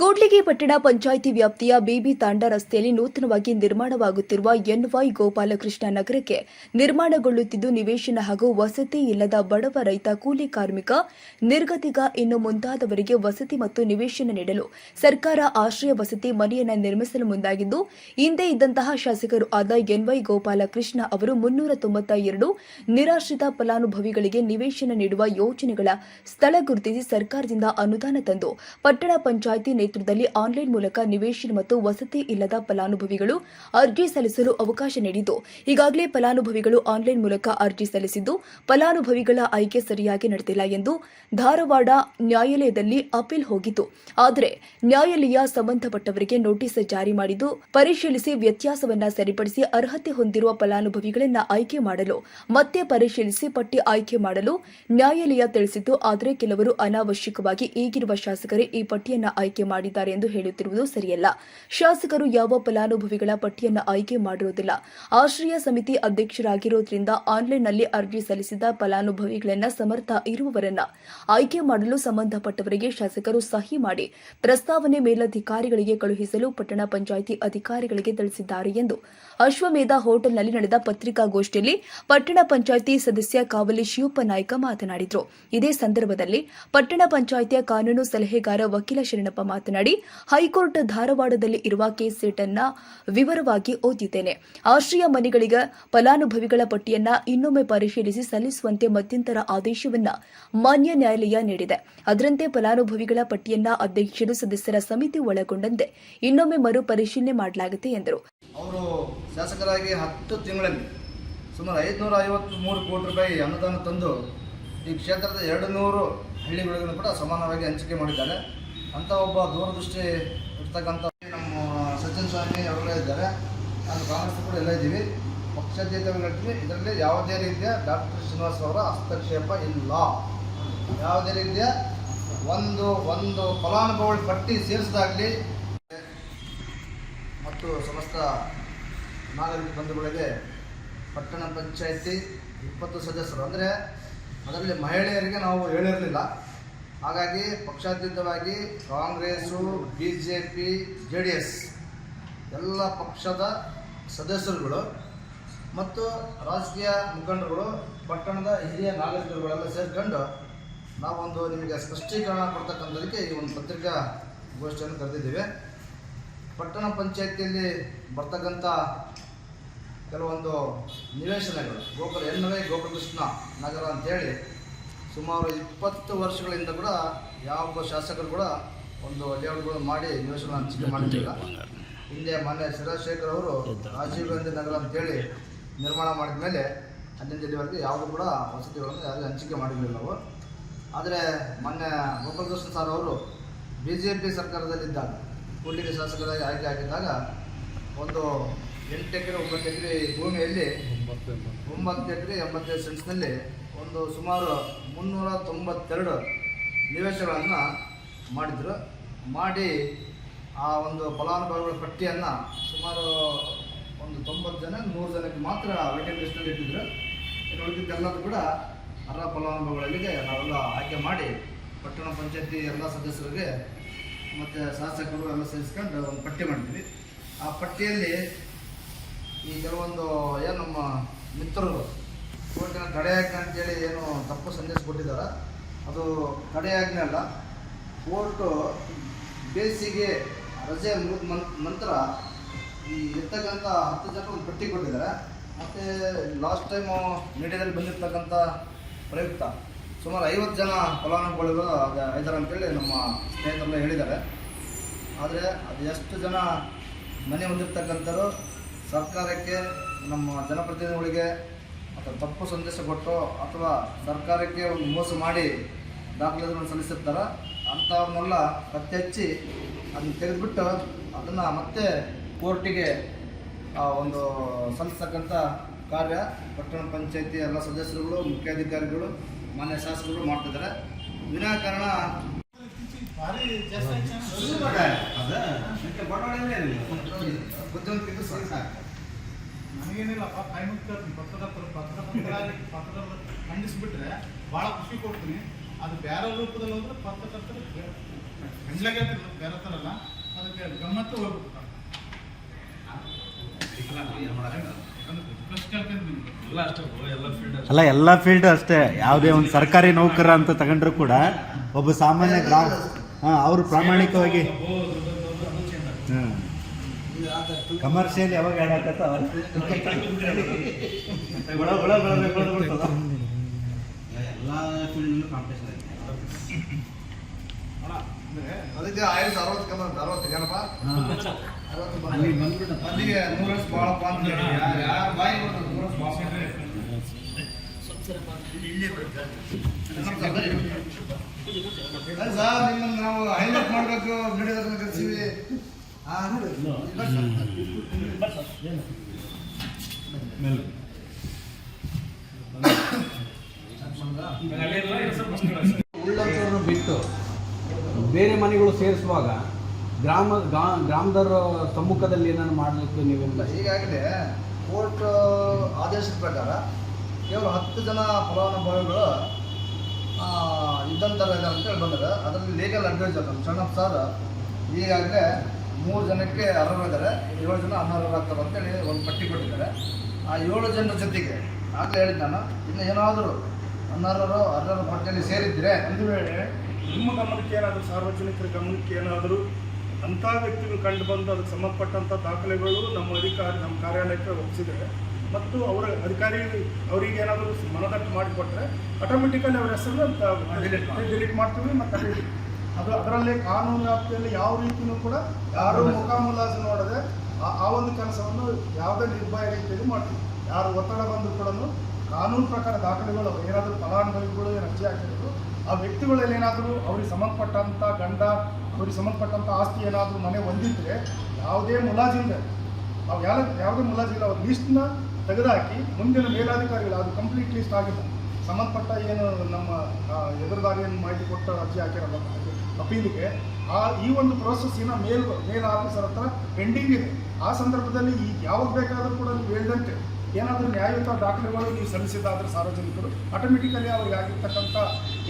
ಕೂಡ್ಲಿಗಿ ಪಟ್ಟಣ ಪಂಚಾಯಿತಿ ವ್ಯಾಪ್ತಿಯ ಬಿಬಿ ತಾಂಡ ರಸ್ತೆಯಲ್ಲಿ ನೂತನವಾಗಿ ನಿರ್ಮಾಣವಾಗುತ್ತಿರುವ ಎನ್ವೈ ಗೋಪಾಲಕೃಷ್ಣ ನಗರಕ್ಕೆ ನಿರ್ಮಾಣಗೊಳ್ಳುತ್ತಿದ್ದು ನಿವೇಶನ ಹಾಗೂ ವಸತಿ ಇಲ್ಲದ ಬಡವ ರೈತ ಕೂಲಿ ಕಾರ್ಮಿಕ, ನಿರ್ಗತಿಗ ಇನ್ನು ಮುಂತಾದವರಿಗೆ ವಸತಿ ಮತ್ತು ನಿವೇಶನ ನೀಡಲು ಸರ್ಕಾರ ಆಶ್ರಯ ವಸತಿ ಮನೆಯನ್ನು ನಿರ್ಮಿಸಲು ಮುಂದಾಗಿದ್ದು, ಹಿಂದೆ ಇದ್ದಂತಹ ಶಾಸಕರು ಆದ ಎನ್ವೈ ಗೋಪಾಲಕೃಷ್ಣ ಅವರು ಮುನ್ನೂರ ತೊಂಬತ್ತ ಎರಡು ನಿರಾಶ್ರಿತ ಫಲಾನುಭವಿಗಳಿಗೆ ನಿವೇಶನ ನೀಡುವ ಯೋಜನೆಗಳ ಸ್ಥಳ ಗುರುತಿಸಿ ಸರ್ಕಾರದಿಂದ ಅನುದಾನ ತಂದು ಪಟ್ಟಣ ಪಂಚಾಯಿತಿ ನೇತೃತ್ವದಲ್ಲಿ ಆನ್ಲೈನ್ ಮೂಲಕ ನಿವೇಶನ ಮತ್ತು ವಸತಿ ಇಲ್ಲದ ಫಲಾನುಭವಿಗಳು ಅರ್ಜಿ ಸಲ್ಲಿಸಲು ಅವಕಾಶ ನೀಡಿದ್ದು, ಈಗಾಗಲೇ ಫಲಾನುಭವಿಗಳು ಆನ್ಲೈನ್ ಮೂಲಕ ಅರ್ಜಿ ಸಲ್ಲಿಸಿದ್ದು, ಫಲಾನುಭವಿಗಳ ಆಯ್ಕೆ ಸರಿಯಾಗಿ ನಡೆದಿಲ್ಲ ಎಂದು ಧಾರವಾಡ ನ್ಯಾಯಾಲಯದಲ್ಲಿ ಅಪೀಲ್ ಹೋಗಿತ್ತು. ಆದರೆ ನ್ಯಾಯಾಲಯ ಸಂಬಂಧಪಟ್ಟವರಿಗೆ ನೋಟಿಸ್ ಜಾರಿ ಮಾಡಿದ್ದು, ಪರಿಶೀಲಿಸಿ ವ್ಯತ್ಯಾಸವನ್ನ ಸರಿಪಡಿಸಿ ಅರ್ಹತೆ ಹೊಂದಿರುವ ಫಲಾನುಭವಿಗಳನ್ನ ಆಯ್ಕೆ ಮಾಡಲು, ಮತ್ತೆ ಪರಿಶೀಲಿಸಿ ಪಟ್ಟಿ ಆಯ್ಕೆ ಮಾಡಲು ನ್ಯಾಯಾಲಯ ತಿಳಿಸಿದ್ದು ಆದರೆ ಕೆಲವರು ಅನಾವಶ್ಯಕವಾಗಿ ಈಗಿರುವ ಶಾಸಕರೇ ಈ ಪಟ್ಟಿಯನ್ನು ಆಯ್ಕೆ ಮಾಡಿದ್ದಾರೆ ಎಂದು ಹೇಳುತ್ತಿರುವುದು ಸರಿಯಲ್ಲ. ಶಾಸಕರು ಯಾವ ಫಲಾನುಭವಿಗಳ ಪಟ್ಟಿಯನ್ನು ಆಯ್ಕೆ ಮಾಡಿರುವುದಿಲ್ಲ. ಆಶ್ರಯ ಸಮಿತಿ ಅಧ್ಯಕ್ಷರಾಗಿರುವುದರಿಂದ ಆನ್ಲೈನ್ನಲ್ಲಿ ಅರ್ಜಿ ಸಲ್ಲಿಸಿದ ಫಲಾನುಭವಿಗಳನ್ನ ಸಮರ್ಥ ಇರುವವರನ್ನ ಆಯ್ಕೆ ಮಾಡಲು ಸಂಬಂಧಪಟ್ಟವರಿಗೆ ಶಾಸಕರು ಸಹಿ ಮಾಡಿ ಪ್ರಸ್ತಾವನೆ ಮೇಲಧಿಕಾರಿಗಳಿಗೆ ಕಳುಹಿಸಲು ಪಟ್ಟಣ ಪಂಚಾಯಿತಿ ಅಧಿಕಾರಿಗಳಿಗೆ ತಿಳಿಸಿದ್ದಾರೆ ಎಂದು ಅಶ್ವಮೇಧ ಹೋಟೆಲ್ನಲ್ಲಿ ನಡೆದ ಪತ್ರಿಕಾಗೋಷ್ಠಿಯಲ್ಲಿ ಪಟ್ಟಣ ಪಂಚಾಯಿತಿ ಸದಸ್ಯ ಕಾವಲಿ ಶಿವಪ್ಪ ನಾಯ್ಕ ಮಾತನಾಡಿದರು. ಇದೇ ಸಂದರ್ಭದಲ್ಲಿ ಪಟ್ಟಣ ಪಂಚಾಯಿತಿಯ ಕಾನೂನು ಸಲಹೆಗಾರ ವಕೀಲ ಶರಣಪ್ಪ ಮಾತನಾಡಿ, ಹೈಕೋರ್ಟ್ ಧಾರವಾಡದಲ್ಲಿ ಇರುವ ಕೇಸ್ ವಿವರವಾಗಿ ಓದಿದ್ದೇನೆ. ಆಶ್ರಯ ಮನೆಗಳಿಗೆ ಫಲಾನುಭವಿಗಳ ಪಟ್ಟಿಯನ್ನ ಇನ್ನೊಮ್ಮೆ ಪರಿಶೀಲಿಸಿ ಸಲ್ಲಿಸುವಂತೆ ಮಧ್ಯಂತರ ಆದೇಶವನ್ನ ಮಾನ್ಯ ನ್ಯಾಯಾಲಯ ನೀಡಿದೆ. ಅದರಂತೆ ಫಲಾನುಭವಿಗಳ ಪಟ್ಟಿಯನ್ನ ಅಧ್ಯಕ್ಷರು ಸದಸ್ಯರ ಸಮಿತಿ ಒಳಗೊಂಡಂತೆ ಇನ್ನೊಮ್ಮೆ ಮರು ಪರಿಶೀಲನೆ ಮಾಡಲಾಗುತ್ತೆ ಎಂದರು. ಅವರು ಶಾಸಕರಾಗಿ ಹತ್ತು ತಿಂಗಳಲ್ಲಿ ಸುಮಾರು ಐದುನೂರ ಐವತ್ತು ಮೂರು ಕೋಟಿ ರೂಪಾಯಿ ಅನುದಾನ ತಂದು ಈ ಕ್ಷೇತ್ರದ ಎರಡು ನೂರು ಹಳ್ಳಿಗಳಿಗೂ ಕೂಡ ಸಮಾನವಾಗಿ ಹಂಚಿಕೆ ಮಾಡಿದ್ದಾರೆ. ಅಂಥ ಒಬ್ಬ ದೂರದೃಷ್ಟಿ ಇರ್ತಕ್ಕಂಥ ನಮ್ಮ ಸಚಿನ್ ಸ್ವಾಮಿ ಅವರೆಲ್ಲ ಇದ್ದಾರೆ. ನಾನು ಕಾಂಗ್ರೆಸ್ ಕೂಡ ಎಲ್ಲ ಇದ್ದೀವಿ. ಪಕ್ಷಾತೀತವಾಗಿರ್ತೀವಿ ಇದರಲ್ಲಿ ಯಾವುದೇ ರೀತಿಯ ಡಾಕ್ಟರ್ ಶ್ರೀನಿವಾಸ್ ಅವರ ಹಸ್ತಕ್ಷೇಪ ಇಲ್ಲ. ಯಾವುದೇ ರೀತಿಯ ಒಂದು ಒಂದು ಫಲಾನುಭವಿಗಳ ಪಟ್ಟಿ ಸೇರಿಸಿದಾಗಲಿ ಮತ್ತು ಸಮಸ್ತ ನಾಗರಿಕ ಬಂಧುಗಳಿಗೆ ಪಟ್ಟಣ ಪಂಚಾಯಿತಿ ಇಪ್ಪತ್ತು ಸದಸ್ಯರು. ಅಂದರೆ ಅದರಲ್ಲಿ ಮಹಿಳೆಯರಿಗೆ ನಾವು ಹೇಳಿರಲಿಲ್ಲ. ಹಾಗಾಗಿ ಪಕ್ಷಾತೀತವಾಗಿ Congress B J P J D S ಎಲ್ಲ ಪಕ್ಷದ ಸದಸ್ಯರುಗಳು ಮತ್ತು ರಾಜಕೀಯ ಮುಖಂಡರುಗಳು, ಪಟ್ಟಣದ ಹಿರಿಯ ನಾಗರಿಕರುಗಳೆಲ್ಲ ಸೇರಿಕೊಂಡು ನಾವೊಂದು ನಿಮಗೆ ಸ್ಪಷ್ಟೀಕರಣ ಕೊಡ್ತಕ್ಕಂಥದಕ್ಕೆ ಈ ಒಂದು ಪತ್ರಿಕಾ ಗೋಷ್ಠಿಯನ್ನು ಕರೆದಿದ್ದೇವೆ. ಪಟ್ಟಣ ಪಂಚಾಯತಿಯಲ್ಲಿ ಬರ್ತಕ್ಕಂಥ ಕೆಲವೊಂದು ನಿವೇಶನಗಳು, ಗೋಕುಲ ಎನ್ನವೇ ಗೋಕುಲಕೃಷ್ಣ ನಗರ ಅಂತೇಳಿ ಸುಮಾರು ಇಪ್ಪತ್ತು ವರ್ಷಗಳಿಂದ ಕೂಡ ಯಾವ ಶಾಸಕರು ಕೂಡ ಒಂದು ಲೇಔಟ್ಗಳು ಮಾಡಿ ನಿವೇಶನ ಹಂಚಿಕೆ ಮಾಡಿರಲಿಲ್ಲ ಹಿಂದೆ ಮೊನ್ನೆ ಶಿರಾಜಶೇಖರ್ ಅವರು ರಾಜೀವ್ ಗಾಂಧಿ ನಗರ ಅಂತೇಳಿ ನಿರ್ಮಾಣ ಮಾಡಿದ ಮೇಲೆ ಅಲ್ಲಿಂದ ಇಲ್ಲಿವರೆಗೆ ಯಾವುದು ಕೂಡ ವಸತಿಗಳನ್ನು ಯಾರಿಗೂ ಹಂಚಿಕೆ ಮಾಡಿರಲಿಲ್ಲ ನಾವು ಆದರೆ ಮೊನ್ನೆ ಗೋಪಾಲಕೃಷ್ಣ ಸರ್ ಅವರು ಬಿ ಜೆ ಪಿ ಸರ್ಕಾರದಲ್ಲಿದ್ದಾಗ ಕೂಡಲಿಗೆ ಶಾಸಕರಾಗಿ ಆಯ್ಕೆ ಆಗಿದ್ದಾಗ ಒಂದು ಎಂಟು ಎಕರೆ ಒಂಬತ್ತು ಎಕರೆ ಭೂಮಿಯಲ್ಲಿ ಒಂಬತ್ತು ಎಕರೆ ಎಂಬತ್ತೈದು ಸೆಂಟ್ಸ್ನಲ್ಲಿ ಒಂದು ಸುಮಾರು ಮುನ್ನೂರ ತೊಂಬತ್ತೆರಡು ನಿವೇಶನಗಳನ್ನು ಮಾಡಿದರು. ಮಾಡಿ ಆ ಒಂದು ಫಲಾನುಭವಿಗಳ ಪಟ್ಟಿಯನ್ನು ಸುಮಾರು ಒಂದು ತೊಂಬತ್ತು ಜನ ನೂರು ಜನಕ್ಕೆ ಮಾತ್ರ ವೇಟಿಂಗ್ ಲಿಸ್ಟಲ್ಲಿ ಇಟ್ಟಿದ್ರು. ಇನ್ನು ಉಳಿದಿದ್ದೆಲ್ಲದೂ ಕೂಡ ಅರ್ಹ ಫಲಾನುಭವಿಗಳಿಗೆ ನಾವೆಲ್ಲ ಆಯ್ಕೆ ಮಾಡಿ ಪಟ್ಟಣ ಪಂಚಾಯತಿ ಎಲ್ಲ ಸದಸ್ಯರಿಗೆ ಮತ್ತು ಶಾಸಕರು ಎಲ್ಲ ಸೇರಿಸ್ಕೊಂಡು ಒಂದು ಪಟ್ಟಿ ಮಾಡಿದ್ವಿ. ಆ ಪಟ್ಟಿಯಲ್ಲಿ ಈ ಕೆಲವೊಂದು, ಏನು ನಮ್ಮ ಮಿತ್ರರು ಕೋರ್ಟಿನ ತಡೆಯಾಜ್ಞೆ ಅಂತೇಳಿ ಏನು ತಪ್ಪು ಸಂದೇಶ ಕೊಟ್ಟಿದ್ದಾರೆ ಅದು ತಡೆಯಾಜ್ಞೆ ಅಲ್ಲ. ಕೋರ್ಟು ಬೇಸಿಗೆ ರಜೆ ಮುಗಿದ ನಂತರ ಈ ಇರ್ತಕ್ಕಂಥ ಹತ್ತು ಜನ ಒಂದು ಪಟ್ಟಿ ಕೊಟ್ಟಿದ್ದಾರೆ. ಮತ್ತು ಲಾಸ್ಟ್ ಟೈಮು ಮೀಡಿಯಾದಲ್ಲಿ ಬಂದಿರ್ತಕ್ಕಂಥ ಪ್ರಯುಕ್ತ ಸುಮಾರು ಐವತ್ತು ಜನ ಫಲಾನುಭವಿಗಳು ಇದ್ದಾರೆ ಅಂತೇಳಿ ನಮ್ಮ ಸ್ನೇಹಿತರೆಲ್ಲ ಹೇಳಿದ್ದಾರೆ. ಆದರೆ ಅದು ಎಷ್ಟು ಜನ ಮನೆ ಹೊಂದಿರ್ತಕ್ಕಂಥವ್ರು ಸರ್ಕಾರಕ್ಕೆ, ನಮ್ಮ ಜನಪ್ರತಿನಿಧಿಗಳಿಗೆ ಅಥವಾ ತಪ್ಪು ಸಂದೇಶ ಕೊಟ್ಟು ಅಥವಾ ಸರ್ಕಾರಕ್ಕೆ ಒಂದು ಮೋಸ ಮಾಡಿ ದಾಖಲೆಗಳನ್ನು ಸಲ್ಲಿಸಿರ್ತಾರೆ ಅಂಥವ್ರನ್ನೆಲ್ಲ ಪತ್ತೆ ಹಚ್ಚಿ ಅದನ್ನು ತೆಗೆದುಬಿಟ್ಟು ಅದನ್ನು ಮತ್ತೆ ಕೋರ್ಟಿಗೆ ಆ ಒಂದು ಸಲ್ಲಿಸ್ತಕ್ಕಂಥ ಕಾರ್ಯ ಪಟ್ಟಣ ಪಂಚಾಯತಿ ಎಲ್ಲ ಸದಸ್ಯರುಗಳು ಮುಖ್ಯಾಧಿಕಾರಿಗಳು ಮಾನ್ಯ ಶಾಸಕರು ಮಾಡ್ತಿದ್ದಾರೆ. ವಿನಾಕಾರಣ ಬುದ್ಧಿವಂತಿಕೆ ಸಾಕು. ನನಗೇನಿಲ್ಲಪ್ಪ ಟೈಮ್ ಪತ್ರದ ಪತ್ರದ ಪತ್ರ ಪತ್ರದ ಖಂಡಿಸ್ಬಿಟ್ರೆ ಭಾಳ ಖುಷಿ ಕೊಡ್ತೀನಿ. ಅದು ಬೇರೆ ರೂಪದಲ್ಲಿ ಹೋದ್ರೆ ಪತ್ರಕರ್ತರು ಗಂಡ್ಲಾಗೆ ಬೇರೆ ಥರ ಅಲ್ಲ. ಅದಕ್ಕೆ ಗಮ್ಮತ್ತು ಹೋಗ್ಬೇಕು ನಿಮ್ಗೆ ಅಲ್ಲ ಎಲ್ಲ ಫೀಲ್ಡ್ ಅಷ್ಟೇ. ಯಾವುದೇ ಒಂದು ಸರ್ಕಾರಿ ನೌಕರ ಅಂತ ತಗೊಂಡ್ರು ಕೂಡ ಒಬ್ಬ ಸಾಮಾನ್ಯ ಗ್ರಾಹಕ ಹಾಂ ಅವರು ಪ್ರಾಮಾಣಿಕವಾಗಿ ಕಮರ್ಷಿಯಲ್ ಯಾವಾಗ ಆ್ಯಡ್ ಅದಕ್ಕೆ ಆಯುಷ್ ಅರವತ್ತು ಕಮ್ಮ ಅರವತ್ತು ಏನಪ್ಪ? ಅಲ್ಲಿಗೆ ಮೂರು ವರ್ಷ ಭಾಳಪ್ಪ ಅಂತ ಹೇಳಿ. ಯಾರ್- ಯಾರ್ ಬಾಯಿ ವರ್ಷ ಸರ್ ನಿಮ್ಮನ್ನು ನಾವು ಹೈಲೈಟ್ ಮಾಡಬೇಕು ವಿಡಿಯೋದಲ್ಲಿ ಕಳಿಸಿವಿ ಉಳ್ಳಂಥವ್ರನ್ನ ಬಿಟ್ಟು ಬೇರೆ ಮನೆಗಳು ಸೇರಿಸುವಾಗ ಗ್ರಾಮ ಗ್ರಾ- ಗ್ರಾಮದವರ ಸಮ್ಮುಖದಲ್ಲಿ ಏನಾದ್ರು ಮಾಡಲಿಕ್ಕೆ ನೀವೆಲ್ಲ ಈಗಾಗಲೇ ಕೋರ್ಟ್ ಆದೇಶದ ಪ್ರಕಾರ ಕೇವಲ ಹತ್ತು ಜನ ಫಲಾನುಭವಿಗಳು ಆ, ಇದ್ದಂಥವ್ರು ಅಂತ ಅಂತೇಳಿ ಬಂದರೆ ಅದರಲ್ಲಿ ಲೀಗಲ್ ಅಡ್ವೈಸರ್ ನಮ್ಮ ಸಣ್ಣಪ್ಪ ಸರ್ ಈಗಾಗಲೇ ಮೂರು ಜನಕ್ಕೆ ಅರ್ಹರಿದ್ದಾರೆ ಏಳು ಜನ ಅನರ್ಹರಾಗ್ತಾರೆ ಅಂತೇಳಿ ಒಂದು ಪಟ್ಟಿ ಕೊಟ್ಟಿದ್ದಾರೆ. ಆ ಏಳು ಜನರ ಜೊತೆಗೆ ಆಗಲೇ ಹೇಳಿದ್ದು ನಾನು ಇನ್ನು ಏನಾದರೂ ಅನರ್ಹರು ಅರ್ಹರ ಪಟ್ಟಿಯಲ್ಲಿ ಸೇರಿದ್ದರೆ ಒಂದು ವೇಳೆ ನಿಮ್ಮ ಗಮನಕ್ಕೆ ಏನಾದರೂ ಸಾರ್ವಜನಿಕರ ಗಮನಕ್ಕೆ ಏನಾದರೂ ಅಂಥ ವ್ಯಕ್ತಿಗಳು ಕಂಡು ಬಂದು ಅದಕ್ಕೆ ಸಂಬಂಧಪಟ್ಟಂಥ ದಾಖಲೆಗಳು ನಮ್ಮ ಅಧಿಕಾರಿ ನಮ್ಮ ಕಾರ್ಯಾಲಯಕ್ಕೆ ಒಪ್ಪಿಸಿದರೆ ಮತ್ತು ಅವರ ಅಧಿಕಾರಿ ಅವರಿಗೆ ಏನಾದರೂ ಮನದಟ್ಟು ಮಾಡಿಕೊಟ್ರೆ ಆಟೋಮೆಟಿಕಲಿ ಅವರ ಹೆಸರು ಡಿಲೀಟ್ ಮಾಡ್ತೀವಿ ಮತ್ತು ಅಲ್ಲಿ ಅದು ಅದರಲ್ಲೇ ಕಾನೂನು ವ್ಯಾಪ್ತಿಯಲ್ಲಿ ಯಾವ ರೀತಿಯೂ ಕೂಡ ಯಾರು ಮುಖಾಮುಲಾಜು ನೋಡದೆ ಆ- ಆ ಒಂದು ಕೆಲಸವನ್ನು ಯಾವುದೇ ನಿರ್ಭಯ ರೀತಿಯಲ್ಲಿ ಮಾಡ್ತೀವಿ. ಯಾರು ಒತ್ತಡ ಬಂದರೂ ಕೂಡ ಕಾನೂನು ಪ್ರಕಾರ ದಾಖಲೆಗಳು ಏನಾದರೂ ಫಲಾನುಭವಿಗಳು ಏನು ಅರ್ಜಿ ಹಾಕಿದ್ರು ಆ ವ್ಯಕ್ತಿಗಳಲ್ಲಿ ಏನಾದರೂ ಅವ್ರಿಗೆ ಸಂಬಂಧಪಟ್ಟಂಥ ಗಂಡ ಅವ್ರಿಗೆ ಸಂಬಂಧಪಟ್ಟಂಥ ಆಸ್ತಿ ಏನಾದರೂ ಮನೆ ಹೊಂದಿದ್ರೆ ಯಾವುದೇ ಮುಲಾಜಿಲ್ಲ ನಾವು ಯಾವ ಯಾವುದೇ ಮುಲಾಜಿಲ್ಲ ಅವ್ರ ಲಿಸ್ಟ್ನ ತೆಗೆದುಹಾಕಿ ಮುಂದಿನ ಮೇಲಾಧಿಕಾರಿಗಳು ಅದು ಕಂಪ್ಲೀಟ್ ಲಿಸ್ಟ್ ಆಗಿದೆ ಸಂಬಂಧಪಟ್ಟ ಏನು ನಮ್ಮ ಎದುರುದಾರಿಯನ್ನು ಮಾಹಿತಿ ಕೊಟ್ಟು ಅರ್ಜಿ ಹಾಕಿರಲ್ಲ ಅಪೀಲಿಗೆ ಆ ಈ ಒಂದು ಪ್ರೋಸೆಸಿನ ಮೇಲ್ ಮೇಲ್ ಆಫೀಸರ್ ಹತ್ರ ಪೆಂಡಿಂಗ್ ಇದೆ. ಆ ಸಂದರ್ಭದಲ್ಲಿ ಈ ಯಾವಾಗ ಬೇಕಾದರೂ ಕೂಡ ನೀವು ಹೇಳಿದಂತೆ ಏನಾದರೂ ನ್ಯಾಯಯುತ ದಾಖಲೆಗಳು ನೀವು ಸಲ್ಲಿಸಿದ್ದಾದ್ರೆ ಸಾರ್ವಜನಿಕರು ಆಟೋಮೆಟಿಕಲಿ ಅವ್ರಿಗೆ ಆಗಿರ್ತಕ್ಕಂಥ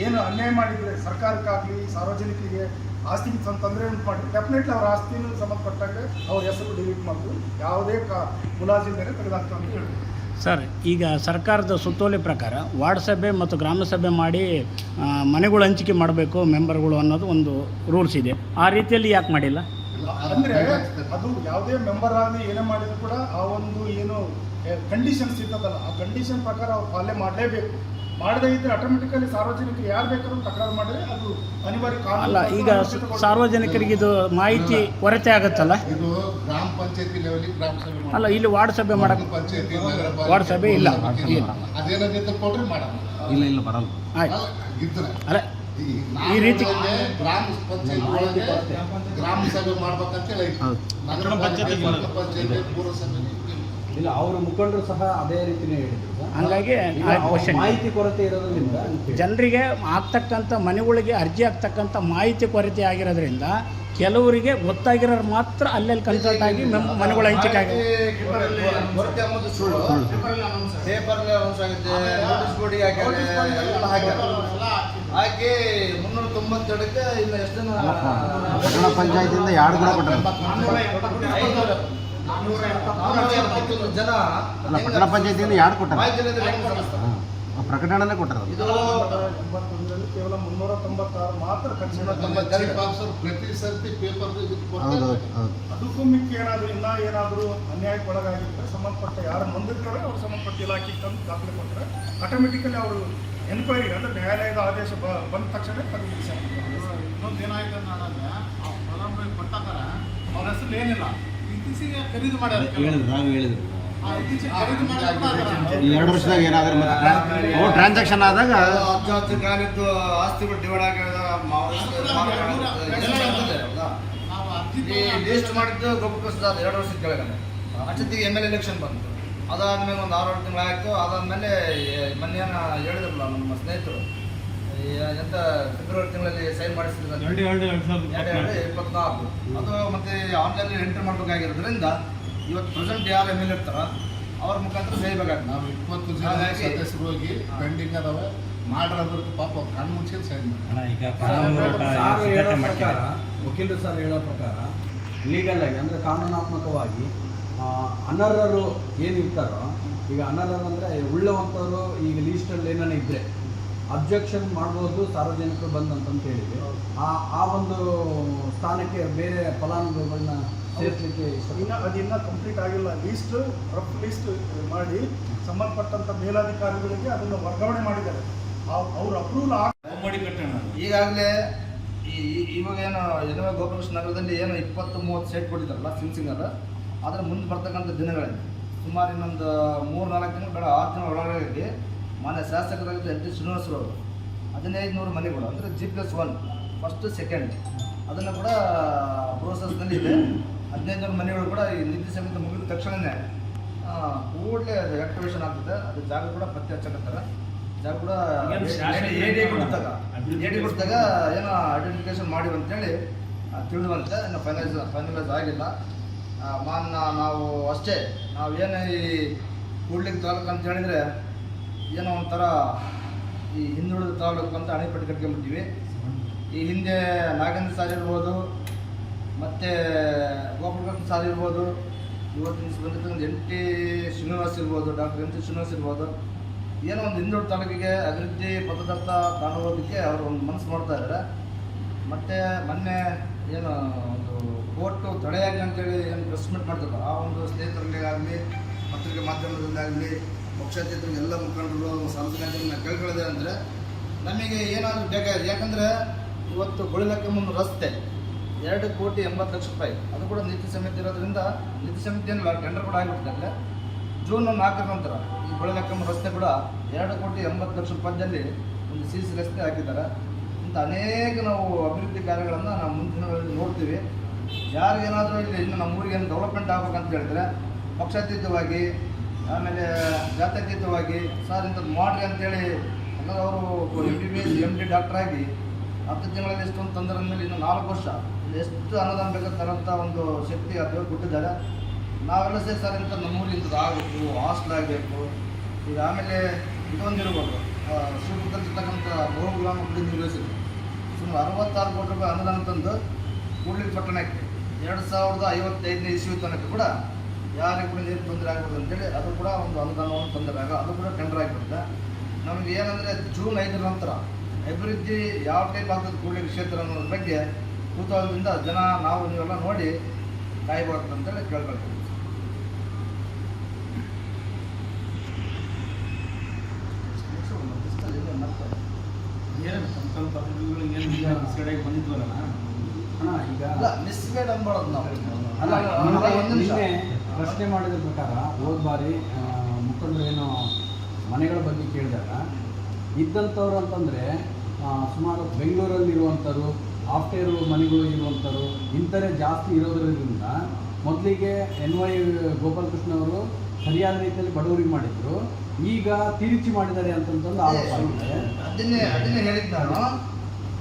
ಏನು ಅನ್ಯಾಯ ಮಾಡಿದರೆ ಸರ್ಕಾರಕ್ಕಾಗಲಿ, ಸಾರ್ವಜನಿಕರಿಗೆ ಆಸ್ತಿಗೆ ತೊಂದರೆ ಉಂಟು ಮಾಡಿ. ಡೆಫಿನೆಟ್ಲಿ ಅವ್ರ ಆಸ್ತಿನೂ ಸಂಬಂಧಪಟ್ಟಂಗೆ ಅವ್ರ ಹೆಸರು ಡಿಲೀಟ್ ಮಾಡಿದ್ರು ಯಾವುದೇ ಕಾ ಮುಲಾಜಿಲ್ಲದೆ ತೆಗೆದಾಗ್ತದೆ ಅಂತ ಹೇಳ್ಬೋದು. ಸರ್, ಈಗ ಸರ್ಕಾರದ ಸುತ್ತೋಲೆ ಪ್ರಕಾರ ವಾರ್ಡ್ ಸಭೆ ಮತ್ತು ಗ್ರಾಮ ಸಭೆ ಮಾಡಿ ಮನೆಗಳು ಹಂಚಿಕೆ ಮಾಡಬೇಕು, ಮೆಂಬರ್ಗಳು ಅನ್ನೋದು ಒಂದು ರೂಲ್ಸ್ ಇದೆ. ಆ ರೀತಿಯಲ್ಲಿ ಯಾಕೆ ಮಾಡಿಲ್ಲ? ಅಂದ್ರೆ ಅದು ಯಾವುದೇ ಮೆಂಬರ್ ಆಗಲಿ, ಏನೇ ಮಾಡಿದ್ರು ಕೂಡ ಆ ಒಂದು ಏನು ಕಂಡೀಷನ್ಸ್ ಇರ್ತದಲ್ಲ ಆ ಕಂಡೀಷನ್ ಪ್ರಕಾರ ಅವ್ರು ಪಾಲನೆ ಮಾಡಲೇಬೇಕು. ಮಾಡದೇ ಇದ್ರೆ ಆಟೋಮೆಟಿಕಲಿ ಸಾರ್ವಜನಿಕರು ಯಾರು ಬೇಕಾದ್ರೂ ತಕರಾರು ಮಾಡಿದ್ರೆ ಅದು ಅನಿವಾರ್ಯ ಕಾನೂನು ಅಲ್ಲ ಈಗ ಸಾರ್ವಜನಿಕರಿಗೆ ಇದು ಮಾಹಿತಿ ಕೊರತೆ ಆಗುತ್ತಲ್ಲ? ಇದು ಗ್ರಾಮ ಪಂಚಾಯತಿ ಲೆವೆಲಿಗೆ ಗ್ರಾಮ ಸಭೆ. ಅಲ್ಲ ಇಲ್ಲಿ ವಾರ್ಡ್ ಸಭೆ ಮಾಡಕ್ಕೆ ಪಂಚಾಯತಿ ವಾರ್ಡ್ ಸಭೆ ಇಲ್ಲ. ಇಲ್ಲ. ಅದೇನಾಗೈತೆ ಕೊಡ್ರಿ ಮಾಡೋಣ ಇಲ್ಲ ಇಲ್ಲ ಬರಲ್ಲ. ಆಯ್ತು. ಅಲ್ಲ, ಇದ್ರೆ. ಅಲ್ಲ ಈ ರೀತಿ- ಗ್ರಾಮ ಪಂಚಾಯತಿ ಒಳಗೆ ಗ್ರಾಮ ಸಭೆ ಮಾಡ್ಬೇಕಂತೇಳಿ. ನಗರ ಪಂಚಾಯತ್ ಪಂಚಾಯತ್ ಪಂಚಾಯತಿ ಪುರಸಭೆ ಇಲ್ಲ. ಅವರ ಮುಖಂಡರು ಸಹ ಅದೇ ರೀತಿನೇ ಹೇಳಿದ್ರು. ಹಂಗಾಗಿ. ಮಾಹಿತಿ ಕೊರತೆ ಇರೋದ್ರಿಂದ. ಜನರಿಗೆ ಆಗ್ತಕ್ಕಂಥ ಮನೆಗಳಿಗೆ ಅರ್ಜಿ ಆಗ್ತಕ್ಕಂಥ ಮಾಹಿತಿ ಕೊರತೆ ಆಗಿರೋದ್ರಿಂದ ಕೆಲವರಿಗೆ ಗೊತ್ತಾಗಿರೋರು ಮಾತ್ರ ಅಲ್ಲಲ್ಲಿ ಕನ್ಸಲ್ಟ್ ಆಗಿ ಮನೆಗಳ ಹಂಚಿಕೆ ಹಾಕಿ ಮುನ್ನೂರ ತೊಂಬತ್ತೆರಡಕ್ಕೆ ಇನ್ನು ಎಷ್ಟು ಪಂಚಾಯತಿಯಿಂದ ಎರಡು ಕೂಡ ಕೊಟ್ಟರು. ಜನ ಅಲ್ಲ ಪಟ್ಟಣ ಪಂಚಾಯತಿಯಿಂದ ಯಾರು ಕೊಟ್ಟರು? ಪ್ರಕಟಣೆನೇ ಕೊಟ್ಟರು ಇದು ಕೇವಲ ಮುನ್ನೂರ ತೊಂಬತ್ತಾರು ಮಾತ್ರ ಪ್ರತಿ ಸರ್ತಿ ಪೇಪರ್ ಅದಕ್ಕೂ ಮಿಕ್ಕಿ ಏನಾದರೂ ಇನ್ನ ಏನಾದರೂ ಅನ್ಯಾಯಕ್ಕೆ ಒಳಗಾಗಿದ್ದರೆ ಸಂಬಂಧಪಟ್ಟ ಯಾರು ಮಂದಿರ್ತಾರೆ ಅವ್ರು ಸಂಬಂಧಪಟ್ಟ ಇಲಾಖೆಗೆ ತಂದು ದಾಖಲೆ ಕೊಟ್ಟರೆ ಆಟೋಮೆಟಿಕಲಿ ಅವರು ಎನ್ಕ್ವೈರಿ ಅಂದರೆ ನ್ಯಾಯಾಲಯದ ಆದೇಶ ಬ- ಬಂದ ತಕ್ಷಣ ಇನ್ನೊಂದು ಏನಾಯ್ತು ಅನ್ನೋದಾದ್ರೆ ಆ ಫಲಾನುಭವಿ ಕೊಟ್ಟಾಕಾರ ಅವ್ರ ಹೆಸರು ಏನಿಲ್ಲ. ಇತ್ತೀಚೆಗೆ ಖರೀದಿ ಮಾಡ್ಯಾರ ಹೇಳಿದ್ರು ನಾವು ಹೇಳಿದ್ರು. ಆ ಇತ್ತೀಚೆಗೆ ಖರೀದಿ ಮಾಡ್ಯಾರ ಈ ಎರಡು ವರ್ಷದಾಗ ಏನಾದ್ರೂ ಮತ್ತೆ ಟ್ರಾನ್ಸಾಕ್ಷನ್ ಆದಾಗ ಹತ್ತು ಹತ್ತು ಕಾಲಿದ್ದು ಆಸ್ತಿಗಳು ಡಿವೈಡ್ ನಾವು ಅರ್ಜಿ ಲಿಸ್ಟ್ ಮಾಡಿದ್ದು ಗೋಪಕೃಷ್ಣದಾದ ಎರಡು ವರ್ಷದ ಕೆಳಗಡೆ. ಅಷ್ಟೊತ್ತಿಗೆ ಎಂ ಎಲ್ ಎಲೆಕ್ಷನ್ ಬಂತು. ಅದಾದ್ಮೇಲೆ ಒಂದು ಆರು ಏಳು ತಿಂಗಳಾಯಿತು. ಅದಾದ್ಮೇಲೆ ಮೊನ್ನೆ ಏನೋ ಹೇಳಿದ್ರಲ್ಲ ನಮ್ಮ ಸ್ನೇಹಿತರು. ಎಂತ ಫೆಬ್ರವರಿ ತಿಂಗಳಲ್ಲಿ ಸೈನ್ ಮಾಡಿಸಿದ್ರು ಎರಡು ಎರಡು ಇಪ್ಪತ್ನಾಲ್ಕು. ಅದು ಮತ್ತೆ ಆನ್ಲೈನ್ ಎಂಟ್ರಿ ಮಾಡಬೇಕಾಗಿರೋದ್ರಿಂದ ಇವತ್ತು ಪ್ರೆಸೆಂಟ್ ಯಾರು ಎಂ ಎಲ್ ಇರ್ತಾರ ಅವ್ರ ಮುಖಾಂತರ ಸಹಿಬೇಕಾಗ್ತದೆ ನಾವು ಇಪ್ಪತ್ತು ಜನ ಹಾಗಾಗಿ- ಸದಸ್ಯರು ಹೋಗಿ ಪೆಂಡಿಂಗ್ ಅದಾವೆ. ಮಾಡಿರೋದ್ರದ್ದು ಪಾಪ ಕಣ್ಣು ಮುಚ್ಚಿಗೆ ಸೈನ್ ಪ್ರಕಾರ ವಕೀಲರು ಸರ್ ಹೇಳೋ ಪ್ರಕಾರ ಲೀಗಲ್ ಆಗಿ ಅಂದ್ರೆ ಕಾನೂನಾತ್ಮಕವಾಗಿ ಆ, ಅನರ್ಹರು ಏನಿರ್ತಾರೋ ಈಗ ಅನರ್ಹರು ಅಂದರೆ ಉಳ್ಳವಂಥವ್ರು ಈಗ ಲೀಸ್ಟಲ್ಲಿ ಏನಾನ ಇದ್ದರೆ ಅಬ್ಜೆಕ್ಷನ್ ಮಾಡ್ಬೋದು ಸಾರ್ವಜನಿಕರು ಬಂದಂತಂತ ಹೇಳಿದೆ ಆ ಆ ಒಂದು ಸ್ಥಾನಕ್ಕೆ ಬೇರೆ ಫಲಾನುಭವಿಗಳನ್ನ ಸೇರಿಸಲಿಕ್ಕೆ ಇನ್ನು ಅದಿನ್ನ ಕಂಪ್ಲೀಟ್ ಆಗಿಲ್ಲ. ಲೀಸ್ಟ್ ರಫ್ ಲೀಸ್ಟ್ ಮಾಡಿ ಸಂಬಂಧಪಟ್ಟಂತ ಮೇಲಾಧಿಕಾರಿಗಳಿಗೆ ಅದನ್ನು ವರ್ಗಾವಣೆ ಮಾಡಿದ್ದಾರೆ. ಅವ್- ಅವ್ರ ಅಪ್ರೂವಲ್ ಆಗ ಈಗಾಗಲೇ ಈ ಈ- ಇವಾಗ ಏನು ಎನ್ನುವ ಗೋಪಾಲಕೃಷ್ಣ ನಗರದಲ್ಲಿ ಏನು ಇಪ್ಪತ್ತು ಮೂವತ್ತು ಸೈಟ್ ಕೊಟ್ಟಿದ್ದಾರಲ್ಲ ಸಿಂಗರ್ ಆದರೆ ಮುಂದೆ ಬರ್ತಕ್ಕಂಥ ದಿನಗಳಲ್ಲಿ ಸುಮಾರು ಇನ್ನೊಂದು ಮೂರು ನಾಲ್ಕು ದಿನ ಬೇಡ ಆರು ದಿನ ಒಳಗಾಗಿ ಮಾನ್ಯ ಶಾಸಕರಾಗಿದ್ದ ಎನ್ ಟಿ ಶ್ರೀನಿವಾಸರವರು ಹದಿನೈದು ನೂರು ಮನೆಗಳು ಅಂದರೆ G plus one first second ಅದನ್ನು ಕೂಡ ಪ್ರೋಸೆಸ್ನಲ್ಲಿ ಇದೆ ಹದಿನೈದು ನೂರು ಮನೆಗಳು ಕೂಡ ಈ ನೀತಿ ಸಮಿತಿ ಮುಗಿದ ತಕ್ಷಣವೇ ಕೂಡಲೇ ಅದು ಆಕ್ಟಿವೇಶನ್ ಆಗ್ತದೆ ಅದು ಜಾಗ ಕೂಡ ಪತ್ತೆ ಹಚ್ಚಕತ್ತಾರೆ ಜಾಗ ಕೂಡ ಎಡಿ ಕೊಡ್ತಾಗ ಎಡಿ ಕೊಡ್ತಾಗ ಏನೋ ಐಡೆಂಟಿಫಿಕೇಶನ್ ಮಾಡಿವಿ ಅಂತೇಳಿ ತಿಳಿದುವಂತೆ ಇನ್ನು ಫೈನಲೈಸ್ ಫೈನಲೈಸ್ ಆಗಿಲ್ಲ ಮಾನ್ನ ನಾವು ಅಷ್ಟೇ ನಾವೇನು ಈ ಕೂಡ್ಲಿಕ್ಕೆ ತಾಲೂಕು ಅಂತ ಹೇಳಿದರೆ ಏನೋ ಒಂಥರ ಈ ಹಿಂದುಳಿದ ತಾಲೂಕು ಅಂತ ಅಣೆಪಟ್ಟು ಕಟ್ಕೊಂಡ್ಬಿಟ್ಟಿವಿ ಈ ಹಿಂದೆ ನಾಗೇಂದ್ರ ಸಾರ್ ಇರ್ಬೋದು, ಮತ್ತು ಗೋಪಾಲಕೃಷ್ಣ ಸಾರ್ ಇರ್ಬೋದು, ಇವತ್ತಿನ ಬಂದಿರ್ತಕ್ಕಂಥ ಎನ್ ಟಿ ಶ್ರೀನಿವಾಸ್ ಇರ್ಬೋದು, ಡಾಕ್ಟರ್ ಎನ್ ಟಿ ಶ್ರೀನಿವಾಸ್ ಇರ್ಬೋದು. ಏನೋ ಒಂದು ಹಿಂದುಳಿದ ತಾಲೂಕಿಗೆ ಅಭಿವೃದ್ಧಿ ಪಥದತ್ತ ಕಾಣುವುದಕ್ಕೆ ಅವರು ಒಂದು ಮನಸ್ಸು ಮಾಡ್ತಾ ಇದ್ದಾರೆ ಮತ್ತು ಮೊನ್ನೆ ಏನು ಒಂದು ಕೋರ್ಟು ತಡೆಯಾಗಿ ಅಂತೇಳಿ ಏನು ಪ್ರೆಸ್ಮೆಂಟ್ ಮಾಡ್ತಾರೆ ಆ ಒಂದು ಸ್ನೇಹಿತರಲ್ಲಿ ಆಗಲಿ, ಪತ್ರಿಕೆ ಮಾಧ್ಯಮದಲ್ಲಾಗಲಿ ಪಕ್ಷಾತೀತರಿಗೆ ಎಲ್ಲ ಮುಖಂಡರು ಸಾರ್ವಜನಿಕರನ್ನ ಕೇಳ್ಕೊಳ್ಳದೆ ಅಂದರೆ ನಮಗೆ ಏನಾದರೂ ಬೇಕಾಗಿದೆ ಯಾಕಂದರೆ ಇವತ್ತು ಗುಳಿಲಕ್ಕಮ್ಮನ ರಸ್ತೆ, ಎರಡು ಕೋಟಿ ಎಂಬತ್ತು ಲಕ್ಷ ರೂಪಾಯಿ. ಅದು ಕೂಡ ನೀತಿ ಸಮಿತಿ ಇರೋದ್ರಿಂದ ನೀತಿ ಸಮಿತಿಯನ್ನು ಟೆಂಡರ್ ಕೂಡ ಆಗಿಬಿಟ್ಟಿದೆ ಜೂನ್ ನಾಲ್ಕರ ನಂತರ ಈ ಗುಳಿಲಕ್ಕಮ್ಮ ರಸ್ತೆ ಕೂಡ ಎರಡು ಕೋಟಿ ಎಂಬತ್ತು ಲಕ್ಷ ರೂಪಾಯಿದಲ್ಲಿ ಒಂದು ಸಿ ಸಿ ರಸ್ತೆ ಹಾಕಿದ್ದಾರೆ. ಇಂಥ ಅನೇಕ ನಾವು ಅಭಿವೃದ್ಧಿ ಕಾರ್ಯಗಳನ್ನು ನಾವು ಮುಂದಿನ ನೋಡ್ತೀವಿ. ಯಾರಿಗೇನಾದರೂ ಇಲ್ಲಿ ಇನ್ನು ನಮ್ಮ ಊರಿಗೆ ಡೆವಲಪ್ಮೆಂಟ್ ಆಗ್ಬೇಕಂತ ಹೇಳಿದ್ರೆ ಪಕ್ಷಾತೀತವಾಗಿ ಆಮೇಲೆ ಜಾತ್ಯತೀತವಾಗಿ ಸರ್ ಇಂಥದ್ದು ಮಾಡ್ರಿ ಅಂತೇಳಿ ಎಲ್ಲ ಅವರು M B B S M D doctor ಆಗಿ ಹತ್ತು ತಿಂಗಳಲ್ಲಿ ಎಷ್ಟೊಂದು ತಂದ್ರ ಮೇಲೆ ಇನ್ನು ನಾಲ್ಕು ವರ್ಷ. ಎಷ್ಟು ಅನುದಾನ ಬೇಕಾದ ತರೋಂಥ ಒಂದು ಶಕ್ತಿ ದೇವ್ರು ಕೊಟ್ಟಿದ್ದಾರೆ. ನಾವೆಲ್ಲ ಸೇರಿ ಸರ್ ಇಂಥ ನಮ್ಮೂರು ಇಂಥದ್ದು ಆಗಬೇಕು ಹಾಸ್ಟೆಲ್ ಆಗಬೇಕು. ಈಗ ಆಮೇಲೆ ಇದೊಂದು ಇರ್ಬೋದು ಶಿವಪುರದಲ್ಲಿರ್ತಕ್ಕಂಥ ಗ್ರಾಮ ಕುಡಿ ನಿರ್ವಹಿಸಿದ್ರು ಸುಮಾರು ಅರವತ್ತಾರು ಕೋಟಿ ರೂಪಾಯಿ ಅನುದಾನ ತಂದು ಕೂಡ್ಲಿ ಪಟ್ಟಣಕ್ಕೆ, ಎರಡು ಸಾವಿರದ ಐವತ್ತೈದನೇ ಇಸ್ವಿ ತನಕ ಕೂಡ ಯಾರಿಗೂ ಕೂಡ ನೀರು ತೊಂದರೆ ಆಗ್ಬೋದು ಅಂತೇಳಿ ಅದು ಕೂಡ ಒಂದು ಅನುದಾನವನ್ನು ಆಗ ಅದು ಕೂಡ ಟೆಂಡರ್ ಆಗಿಬಿಡುತ್ತೆ. ನಮಗೆ ಏನಂದರೆ ಜೂನ್ ಐದರ ನಂತರ ಅಭಿವೃದ್ಧಿ ಯಾವ ಟೈಪ್ ಆಗ್ತದೆ ಕೂಡಲಿ ಕ್ಷೇತ್ರ ಅನ್ನೋದ್ರ ಬಗ್ಗೆ ಕುತೂಹಲದಿಂದ ಜನ ನಾವು ನೀವೆಲ್ಲ ನೋಡಿ ಕಾಯ್ಬಾರ್ದು ಅಂತೇಳಿ ಕೇಳ್ಕೊಳ್ತೀವಿ. ಬಂದಿದ್ವಲ್ಲ. ಈಗ ಮಿಸ್ ಮಿಸ್ಗೈಡ್ ಅನ್ಬಾರ್ದು ನಾವು. ಅಲ್ಲ ಅಲ್ಲ, ಒಂದು ನಿಮಿಷ. ಪ್ರಶ್ನೆ ಮಾಡಿದ ಪ್ರಕಾರ ಹೋದ ಬಾರಿ ಮುಖಂಡರು ಏನು ಮನೆಗಳ ಬಗ್ಗೆ ಕೇಳಿದಾಗ ಇದ್ದಂಥವ್ರು ಅಂತಂದರೆ ಸುಮಾರು ಬೆಂಗಳೂರಲ್ಲಿರುವಂಥವ್ರು ಆಫ್ಟೇರು ಮನೆಗಳು ಇರುವಂಥವ್ರು ಇಂಥರೇ ಜಾಸ್ತಿ ಇರೋದ್ರಿಂದ ಮೊದಲಿಗೆ ಎನ್ ವೈ ಗೋಪಾಲಕೃಷ್ಣ ಅವರು ಸರಿಯಾದ ರೀತಿಯಲ್ಲಿ ಬಡವರಿಗೆ ಮಾಡಿದ್ರು. ಈಗ ತಿರುಚಿ ಮಾಡಿದ್ದಾರೆ ಅಂತಂತಂದು ಆರೋಪ ಆಗಿದೆ. ಅದನ್ನೇ ಅದನ್ನೇ ಹೇಳಿದ್ದು ನಾನು.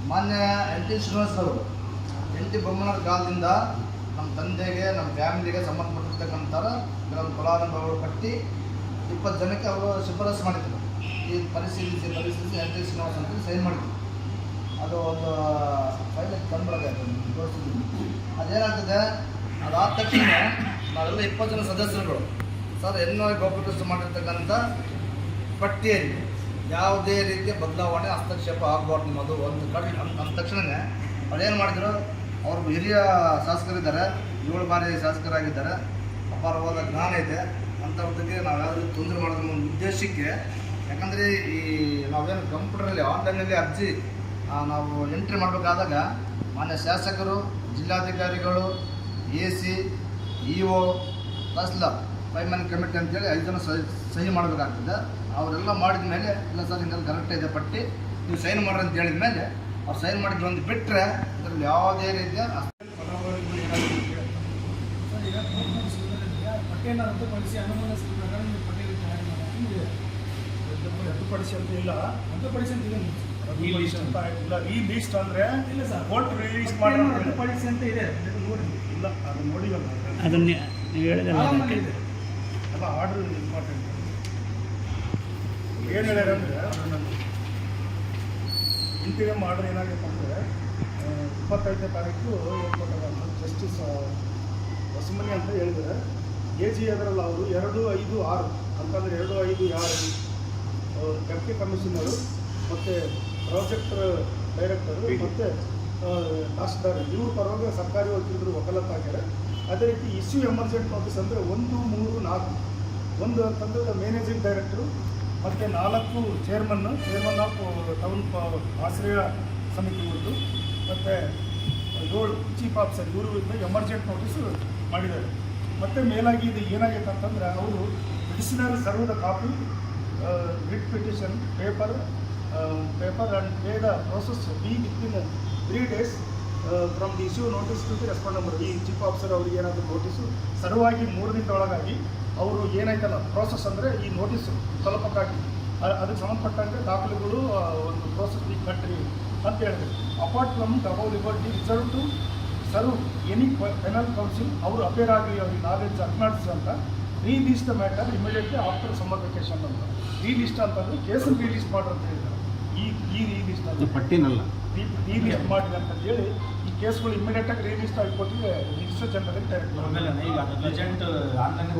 ಮಾನ್ಯ ಎನ್ ಟಿ ಶ್ರೀನಿವಾಸ್ ಅವರು ಎಲ್ ಟಿ ಬೊಮ್ಮನವ್ರ ಕಾಲದಿಂದ ನಮ್ಮ ತಂದೆಗೆ ನಮ್ಮ ಫ್ಯಾಮಿಲಿಗೆ ಸಂಬಂಧಪಟ್ಟಿರ್ತಕ್ಕಂಥ ಕೆಲವೊಂದು ಫಲಾನುಭವಿಗಳು ಕಟ್ಟಿ ಇಪ್ಪತ್ತು ಜನಕ್ಕೆ ಅವರು ಶಿಫಾರಸು ಮಾಡಿದ್ರು. ಈ ಪರಿಶೀಲಿಸಿ ಪರಿಶೀಲಿಸಿ ಎನ್ ಟಿ ಶ್ರೀನಿವಾಸ್ ಅಂತ ಸೈನ್ ಮಾಡಿದ್ರು. ಅದು ಒಂದು ಫೈಲ್ ತಂದ್ಬಿಡೋದಾಯ್ತು ತೋರಿಸಿದ್ದೀನಿ ಅದೇನಾಗ್ತದೆ, ಅದಾದ ತಕ್ಷಣ ನಾವೆಲ್ಲ ಇಪ್ಪತ್ತು ಜನ ಸದಸ್ಯರುಗಳು. ಸರ್ ಎನ್ ಗೋಪಾಲಕೃಷ್ಣ ಮಾಡಿರ್ತಕ್ಕಂಥ ಪಟ್ಟಿಯಲ್ಲಿ ಯಾವುದೇ ರೀತಿಯ ಬದಲಾವಣೆ, ಹಸ್ತಕ್ಷೇಪ ಆಗಬಾರ್ದು ನಿಮ್ಮದು ಒಂದು ಕಡೆ ಅಂದ ತಕ್ಷಣವೇ ಅವ್ರು ಏನು ಮಾಡಿದ್ರು, ಅವರು ಹಿರಿಯ ಶಾಸಕರಿದ್ದಾರೆ, ಏಳು ಬಾರಿ ಶಾಸಕರಾಗಿದ್ದಾರೆ. ಅಪಾರವಾದ ಜ್ಞಾನ ಇದೆ ಅಂಥವ್ರಿಗೆ ನಾವು ಯಾವುದೇ ತೊಂದರೆ ಮಾಡೋದ್ರ ಒಂದು ಉದ್ದೇಶಕ್ಕೆ. ಯಾಕಂದರೆ ಈ ನಾವೇನು ಕಂಪ್ಯೂಟರಲ್ಲಿ ಆನ್ಲೈನಲ್ಲಿ ಅರ್ಜಿ ನಾವು ಎಂಟ್ರಿ ಮಾಡಬೇಕಾದಾಗ ಮಾನ್ಯ ಶಾಸಕರು, ಜಿಲ್ಲಾಧಿಕಾರಿಗಳು, A C, E O, tahsildar ಪೈಮನ್ committee ಅಂತೇಳಿ ಐದು ಜನ ಸಹಿ ಸಹಿ ಮಾಡಬೇಕಾಗ್ತದೆ. ಅವರೆಲ್ಲ ಮಾಡಿದ ಮೇಲೆ, ಇಲ್ಲ ಸರ್ ಹಿಂಗೆಲ್ಲ ಕರೆಕ್ಟ್ ಇದೆ ಪಟ್ಟಿ, ನೀವು ಸೈನ್ ಮಾಡ್ರಿ ಅಂತ ಹೇಳಿದ ಮೇಲೆ, ಅವ್ರು ಸೈನ್ ಮಾಡಿದ್ರು ಒಂದು ಬಿಟ್ಟರೆ ಅದರಲ್ಲಿ ಯಾವುದೇ ರೀತಿಯ ಫಲಾನುಭವಿಗಳು ಏನಾದ್ರು ಸರ್, ಈಗ ಪಟ್ಟಿಯನ್ನು ರದ್ದುಪಡಿಸಿ ಅನುಮಾನ ಪ್ರಕಾರ ನೀವು ಪಟ್ಟಿಗೆ ತಯಾರು ಮಾಡಿ. ರದ್ದುಪಡಿಸಿ ಅಂತ ಇಲ್ಲ. ರದ್ದುಪಡಿಸಿ ಅಂತ ಇದೆ ಅಂತ ಇಲ್ಲ. ಈ ಲಿಸ್ಟ್ ಅಂದ್ರೆ ಇಲ್ಲ ಸರ್. ಕೋರ್ಟ್ ರಿಲೀಸ್ ಮಾಡಿ ರದ್ದುಪಡಿಸಿ ಅಂತ ಇದೆ. ನೋಡಿ. ಇಲ್ಲ ಅದು ನೋಡಿಲ್ಲ. ಅದನ್ನ ನೀವು ಹೇಳಿದಲ್ಲ ಅಲ್ಲ ಆರ್ಡರ್ ಇಂಪಾರ್ಟೆಂಟ್ ಏನು ಹೇಳ್ಯಾರ ಅಂದ್ರೆ ಇಂಟಿರಿಯಮ್ ಆರ್ಡರ್ ಏನಾಗಿತ್ತು ಅಂದರೆ ಇಪ್ಪತ್ತೈದನೇ ತಾರೀಕು ಏನು ಜಸ್ಟಿಸ್ ಹೊಸಮನಿ ಅಂತ ಹೇಳಿದರೆ. ಎ ಜಿ ಅದರಲ್ಲಿ ಅವರು ಎರಡು ಐದು ಆರು ಅಂತಂದರೆ ಎರಡು ಐದು ಯಾರು ಡೆಪ್ಟಿ ಕಮಿಷನರು ಮತ್ತು ಪ್ರಾಜೆಕ್ಟ್ ಡೈರೆಕ್ಟರು ಮತ್ತು ತಹಸೀಲ್ದಾರ್ ಇವ್ರ ಪರವಾಗಿ ಸರ್ಕಾರಿ ವಕೀಲರು ವಕಾಲತ್ ಹಾಕ್ಯಾರೆ ಅದೇ ರೀತಿ ಇಶ್ಯೂ ಎಮರ್ಜೆಂಟ್ ನೋಟಿಸ್ ಅಂದರೆ ಒಂದು ಮೂರು ನಾಲ್ಕು. ಒಂದು ಅಂತಂದ್ರೆ ಮ್ಯಾನೇಜಿಂಗ್ ಡೈರೆಕ್ಟ್ರು ಮತ್ತು ನಾಲ್ಕು ಚೇರ್ಮನ್ ಚೇರ್ಮನ್ ಆಫ್ ಟೌನ್ ಆಶ್ರಯ ಸಮಿತಿ ಉಂಟು ಮತ್ತು ಏಳು ಚೀಫ್ ಆಫೀಸರ್ ಇವರು ಎಮರ್ಜೆಂಟ್ ನೋಟಿಸ್ ಮಾಡಿದ್ದಾರೆ. ಮತ್ತು ಮೇಲಾಗಿ ಇದು ಏನಾಗೈತೆ ಅಂತಂದರೆ ಅವರು medicinal ಸರ್ವದ copy writ petition paper paper and pay the process be within three days from the issue notice to the respond number ಈ ಚೀಫ್ ಆಫೀಸರ್ ಅವ್ರಿಗೆ ಏನಾದರೂ ನೋಟಿಸು ಸರ್ವಾಗಿ ಮೂರು ದಿನದೊಳಗಾಗಿ ಅವರು ಏನಾಯ್ತಲ್ಲ ಪ್ರೋಸೆಸ್ ಅಂದರೆ ಈ ನೋಟಿಸ್ ಸ್ವಲ್ಪಕ್ಕಾಗಿ ಅದಕ್ಕೆ ಸಂಬಂಧಪಟ್ಟಂಗೆ ದಾಖಲೆಗಳು ಒಂದು ಪ್ರೋಸೆಸ್ ಈ ಕಟ್ರಿ ಅಂತ ಹೇಳಿದ್ರು. Apart from double liberty reserve to serve any penal council ಅವರು ಅಪೇರ್ ಆಗಲಿ ಅವ್ರಿಗೆ ನಾಲೆಡ್ಜ್ ಅಕ್ನಾಡ್ಸ್ ಅಂತ re the matter immediately after summer vacation ಅಂತ. ರೀ ಲಿಸ್ಟ್ ಅಂತಂದ್ರೆ ಕೇಸನ್ನು ರಿಲೀಸ್ ಲಿಸ್ಟ್ ಮಾಡ್ರಿ ಅಂತ ಹೇಳಿದ್ದಾರೆ. ಈ ಈ ರೀಲಿಸ್ಟ್ ಅಂತ. ಪಟ್ಟಿನಲ್ಲ. ರೀಲಿಸ್ಟ್ ಮಾಡಿದೆ ಅಂತ ಹೇಳಿ ಈ ಕೇಸ್ಗಳು ಇಮಿಡಿಯೇಟಾಗಿ ರೀಲಿಸ್ಟ್ ಆಗಿ ಕೊಟ್ಟಿಗೆ ರಿಜಿಸ್ಟರ್ ಜನರಲ್ ಡೈರೆಕ್ಟ್ ಆಮೇಲೆ ಈಗ online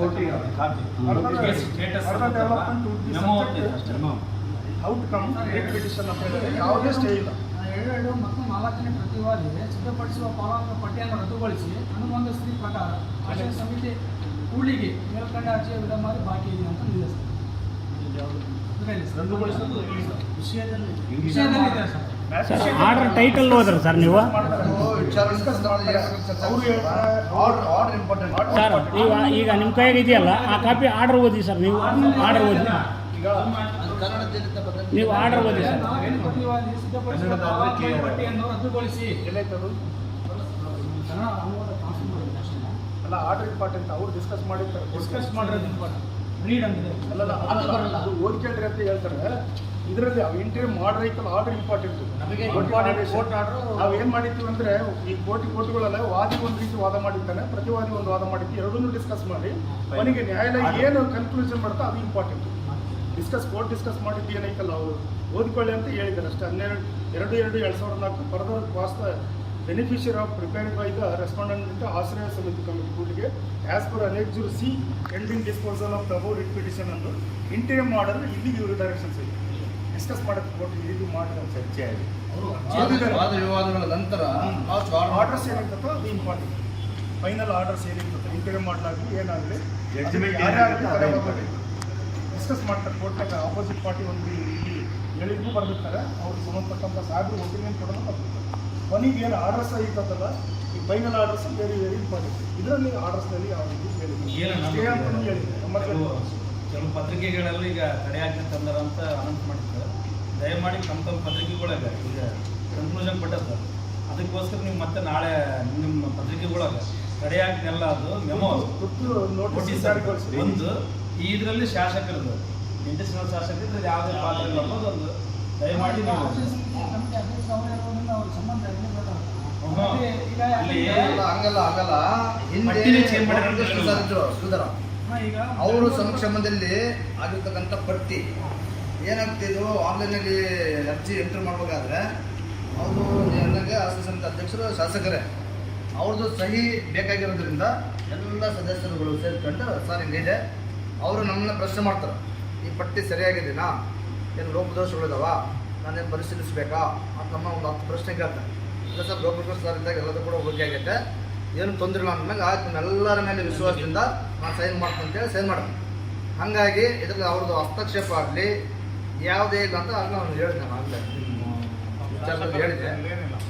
copy Further- status further development would be memo subject ಅಷ್ಟೇ. ಔಟ್ಕಮ್ ರೇಟ್ ಪಿಟಿಷನ್ ಅಂತ ಹೇಳಿದ್ರೆ ಯಾವುದೇ ಸ್ಟೇ ಇಲ್ಲ. ಎರಡು ಮತ್ತು ನಾಲ್ಕನೇ ಪ್ರತಿವಾದಿ ಸಿದ್ಧಪಡಿಸುವ ಪಾಲಕ ಪಟ್ಟಿಯನ್ನು ರದ್ದುಗೊಳಿಸಿ ಅನುಬಂಧ ಸ್ತ್ರೀ ಪ್ರಕಾರ ಆಶಯ ಸಮಿತಿ ಕೂಳಿಗೆ ಮೇಲ್ಕಂಡ ಅರ್ಜಿಯ ವಿಡಂಬನೆ ಬಾಕಿ ಇದೆ ಅಂತ ನಿಲ್ಲಿಸ್ತಾರೆ. ಆರ್ಡರ್ ಟೈಟಲ್ ಹೋದ್ರ ಸರ್ ನೀವು? ಅವರು ಹೇಳ್ತಾರೆ. ಆರ್ಡರ್ ಆರ್ಡರ್ ಇಂಪಾರ್ಟೆಂಟ್ ಸರ್ ಈಗ ಈಗ ನಿಮ್ಮ ಕೈಯಾಗ ಇದೆಯಲ್ಲ ಆ ಕಾಪಿ ಆರ್ಡರ್ ಓದಿ ಸರ್ ನೀವು. ಆರ್ಡರ್ ಓದಿ. ನೀವು ಆರ್ಡರ್ ಓದಿ ಸರ್. ಅಲ್ಲ ಆರ್ಡರ್ ಇಂಪಾರ್ಟೆಂಟ್ ಅವ್ರು ಡಿಸ್ಕಸ್ ಮಾಡಿರ್ತಾರೆ. ಡಿಸ್ಕಸ್ ಮಾಡಿರೋದು ಇಂಪಾರ್ಟೆಂಟ್ ರೀಡ್ ಅಂತಿದೆ. ಅಲ್ಲ ಅದು ಬರಲ್ಲ. ಅದು ಓದ್ಕೇಳ್ರಿ ಅಂತ ಹೇಳ್ತಾರೆ. ಇದರಲ್ಲಿ ಅವು ಇಂಟರ್ವ್ಯೂ ಮಾಡೈತಲ್ಲ ಆರ್ಡರ್ ಇಂಪಾರ್ಟೆಂಟ್. ನಮಗೆ ನಾವು ಏನು ಮಾಡಿರ್ತೀವಿ ಅಂದ್ರೆ ಈ ಕೋಟಿ ಕೋಟಿಗಳೆಲ್ಲ ವಾದಿ ಒಂದು ರೀತಿ ವಾದ ಮಾಡಿರ್ತಾನೆ ಪ್ರತಿವಾದಿ ಒಂದು ವಾದ ಮಾಡಿರ್ತೀವಿ. ಎರಡನ್ನೂ ಡಿಸ್ಕಸ್ ಮಾಡಿ. ಅವನಿಗೆ ನ್ಯಾಯಾಲಯ ಏನು ಕನ್ಕ್ಲೂಷನ್ ಮಾಡ್ತಾ ಅದು ಇಂಪಾರ್ಟೆಂಟ್ ಡಿಸ್ಕಸ್ ಕೋರ್ಟ್ ಡಿಸ್ಕಸ್ ಮಾಡಿದ್ದು ಏನೈತಲ್ಲ ಅವರು ಓದ್ಕೊಳ್ಳಿ ಅಂತ ಹೇಳಿದ್ದಾರೆ ಅಷ್ಟೇ. ಹನ್ನೆರಡು ಎರಡು ಎರಡು ಎರಡು ಸಾವಿರದ ನಾಲ್ಕು further ವಾಸ್ತ beneficiary of prepared by the respondent Ashraya ಸಮಿತಿ committee Kudige as per annexure C ending disposal of the above writ petition ಅಂದು ಇಂಟೀರಿಯರ್ ಮಾಡಲು ಇಲ್ಲಿ ಇವರು ಡೈರೆಕ್ಷನ್ಸ್ ಇದೆ. ಡಿಸ್ಕಸ್ ಮಾಡೋಕ್ಕೆ ಕೊಟ್ಟು ಇದು ಮಾಡಿದ ಚರ್ಚೆ ಆಗಿ ವಾದ ವಿವಾದಗಳ ನಂತರ ಆರ್ಡರ್ಸ್ ಏನಿರ್ತದೋ ಅದು ಇಂಪಾರ್ಟೆಂಟ್ ಫೈನಲ್ ಆರ್ಡರ್ಸ್ ಏನಿರ್ತದೆ ಇಂಟೀರಿಯರ್ ಮಾಡಲಾಗಲಿ ಏನಾಗಲಿ? ಡಿಸ್ಕಸ್ ಮಾಡ್ತಾರೆ ಕೋರ್ಟ್ನಾಗ ಆಪೋಸಿಟ್ ಪಾರ್ಟಿ ಒಂದು ಇಲ್ಲಿ ಹೇಳಿದ್ದು ಬರ್ದಿರ್ತಾರೆ ಅವ್ರಿಗೆ ಸಂಬಂಧಪಟ್ಟಂಥ ಸಾಹೇಬರು ಒಪಿನಿಯನ್ ಕೊಡೋದು ಬರ್ದಿರ್ತಾರೆ ಕೊನೆಗೆ ಏನು ಆರ್ಡರ್ಸ್ ಇರ್ತದಲ್ಲ ಈ ಫೈನಲ್ ಆರ್ಡರ್ಸ್ ಬೇರೆ ಬೇರೆ ಪಾರ್ಟಿ ಇದರಲ್ಲಿ ಆರ್ಡರ್ಸ್ನಲ್ಲಿ ಯಾವ ರೀತಿ ಏನು ಹೇಳಿದ್ರು. ಕೆಲವು ಪತ್ರಿಕೆಗಳಲ್ಲಿ ಈಗ ತಡೆ ಹಾಕಿ ತಂದಾರ ಅಂತ ಅನೌನ್ಸ್ ಮಾಡಿದ್ದಾರೆ ದಯಮಾಡಿ ತಮ್ಮ ತಮ್ಮ ಪತ್ರಿಕೆಗಳಾಗ ಈಗ ಕನ್ಕ್ಲೂಷನ್ ಕೊಟ್ಟದ ಅದಕ್ಕೋಸ್ಕರ ನೀವು ಮತ್ತೆ ನಾಳೆ ನಿಮ್ಮ ಪತ್ರಿಕೆಗಳಾಗ ತಡೆ ಹಾಕಿನೆಲ್ಲ ಅದು ಮೆಮೋ ಒಂದು ಇದರಲ್ಲಿ ಶಾಸಕರದ್ದು ಇಂಟರ್ನ್ಯಾಷನಲ್ ಶಾಸಕರು ಯಾವುದೇ ಪಾತ್ರ ಇಲ್ಲ ಅನ್ನೋದೊಂದು ದಯಮಾಡಿ ನೀವು ನಮಗೆ ಅಧ್ಯಕ್ಷ ಅವರು ಹಂಗಲ್ಲ ಹಿಂದೆ ಸಮಕ್ಷಮದಲ್ಲಿ ಆಗಿರ್ತಕ್ಕಂಥ ಪಟ್ಟಿ. ಏನಾಗ್ತಿದ್ರು ಆನ್ಲೈನಲ್ಲಿ ಅರ್ಜಿ ಎಂಟ್ರ್ ಮಾಡಬೇಕಾದ್ರೆ ಅವರು ನನಗೆ ಅಸೋಸಿಯೇಷನ್ ಅಧ್ಯಕ್ಷರು ಶಾಸಕರೇ ಅವ್ರದ್ದು ಸಹಿ ಬೇಕಾಗಿರೋದ್ರಿಂದ ಎಲ್ಲ ಸದಸ್ಯರುಗಳು ಸೇರ್ಕೊಂಡು ಸರ್ ಹಿಂಗಿದೆ ಅವರು ನಮ್ಮನ್ನ ಪ್ರಶ್ನೆ ಮಾಡ್ತಾರೆ, ಈ ಪಟ್ಟಿ ಸರಿಯಾಗಿದ್ದೀನಾ ಏನು ಲೋಪದೋಷಗಳಿದಾವ ನಾನೇನು ಪರಿಶೀಲಿಸಬೇಕಾ? ಅಂತ ನಮ್ಮ ಒಂದು ಹತ್ತು ಪ್ರಶ್ನೆ ಕೇಳ್ತಾರೆ. ಇಲ್ಲ ಸರ್ ಲೋಪದೋಷ ಸರ್ ಇದ್ದಾಗ ಎಲ್ಲದೂ ಕೂಡ ಹೋಗಿ ಆಗೈತೆ. ಏನು ತೊಂದರೆ ಇಲ್ಲ ಆಯ್ತು ಎಲ್ಲರ ಮೇಲೆ ವಿಶ್ವಾಸದಿಂದ ನಾನು ಸೈನ್ ಮಾಡ್ತೀನಿ ಅಂತೇಳಿ ಸೈನ್ ಮಾಡ್ತೀನಿ. ಹಾಗಾಗಿ ಇದರಲ್ಲಿ ಅವ್ರದ್ದು ಹಸ್ತಕ್ಷೇಪ ಆಗಲಿ, ಯಾವುದೇ ಇಲ್ಲ ಅಂತ ಅದನ್ನ ಅವ್ನು ಹೇಳಿದೆ ನಾನು ಆಗಲೇ. ಹೇಳಿದೆ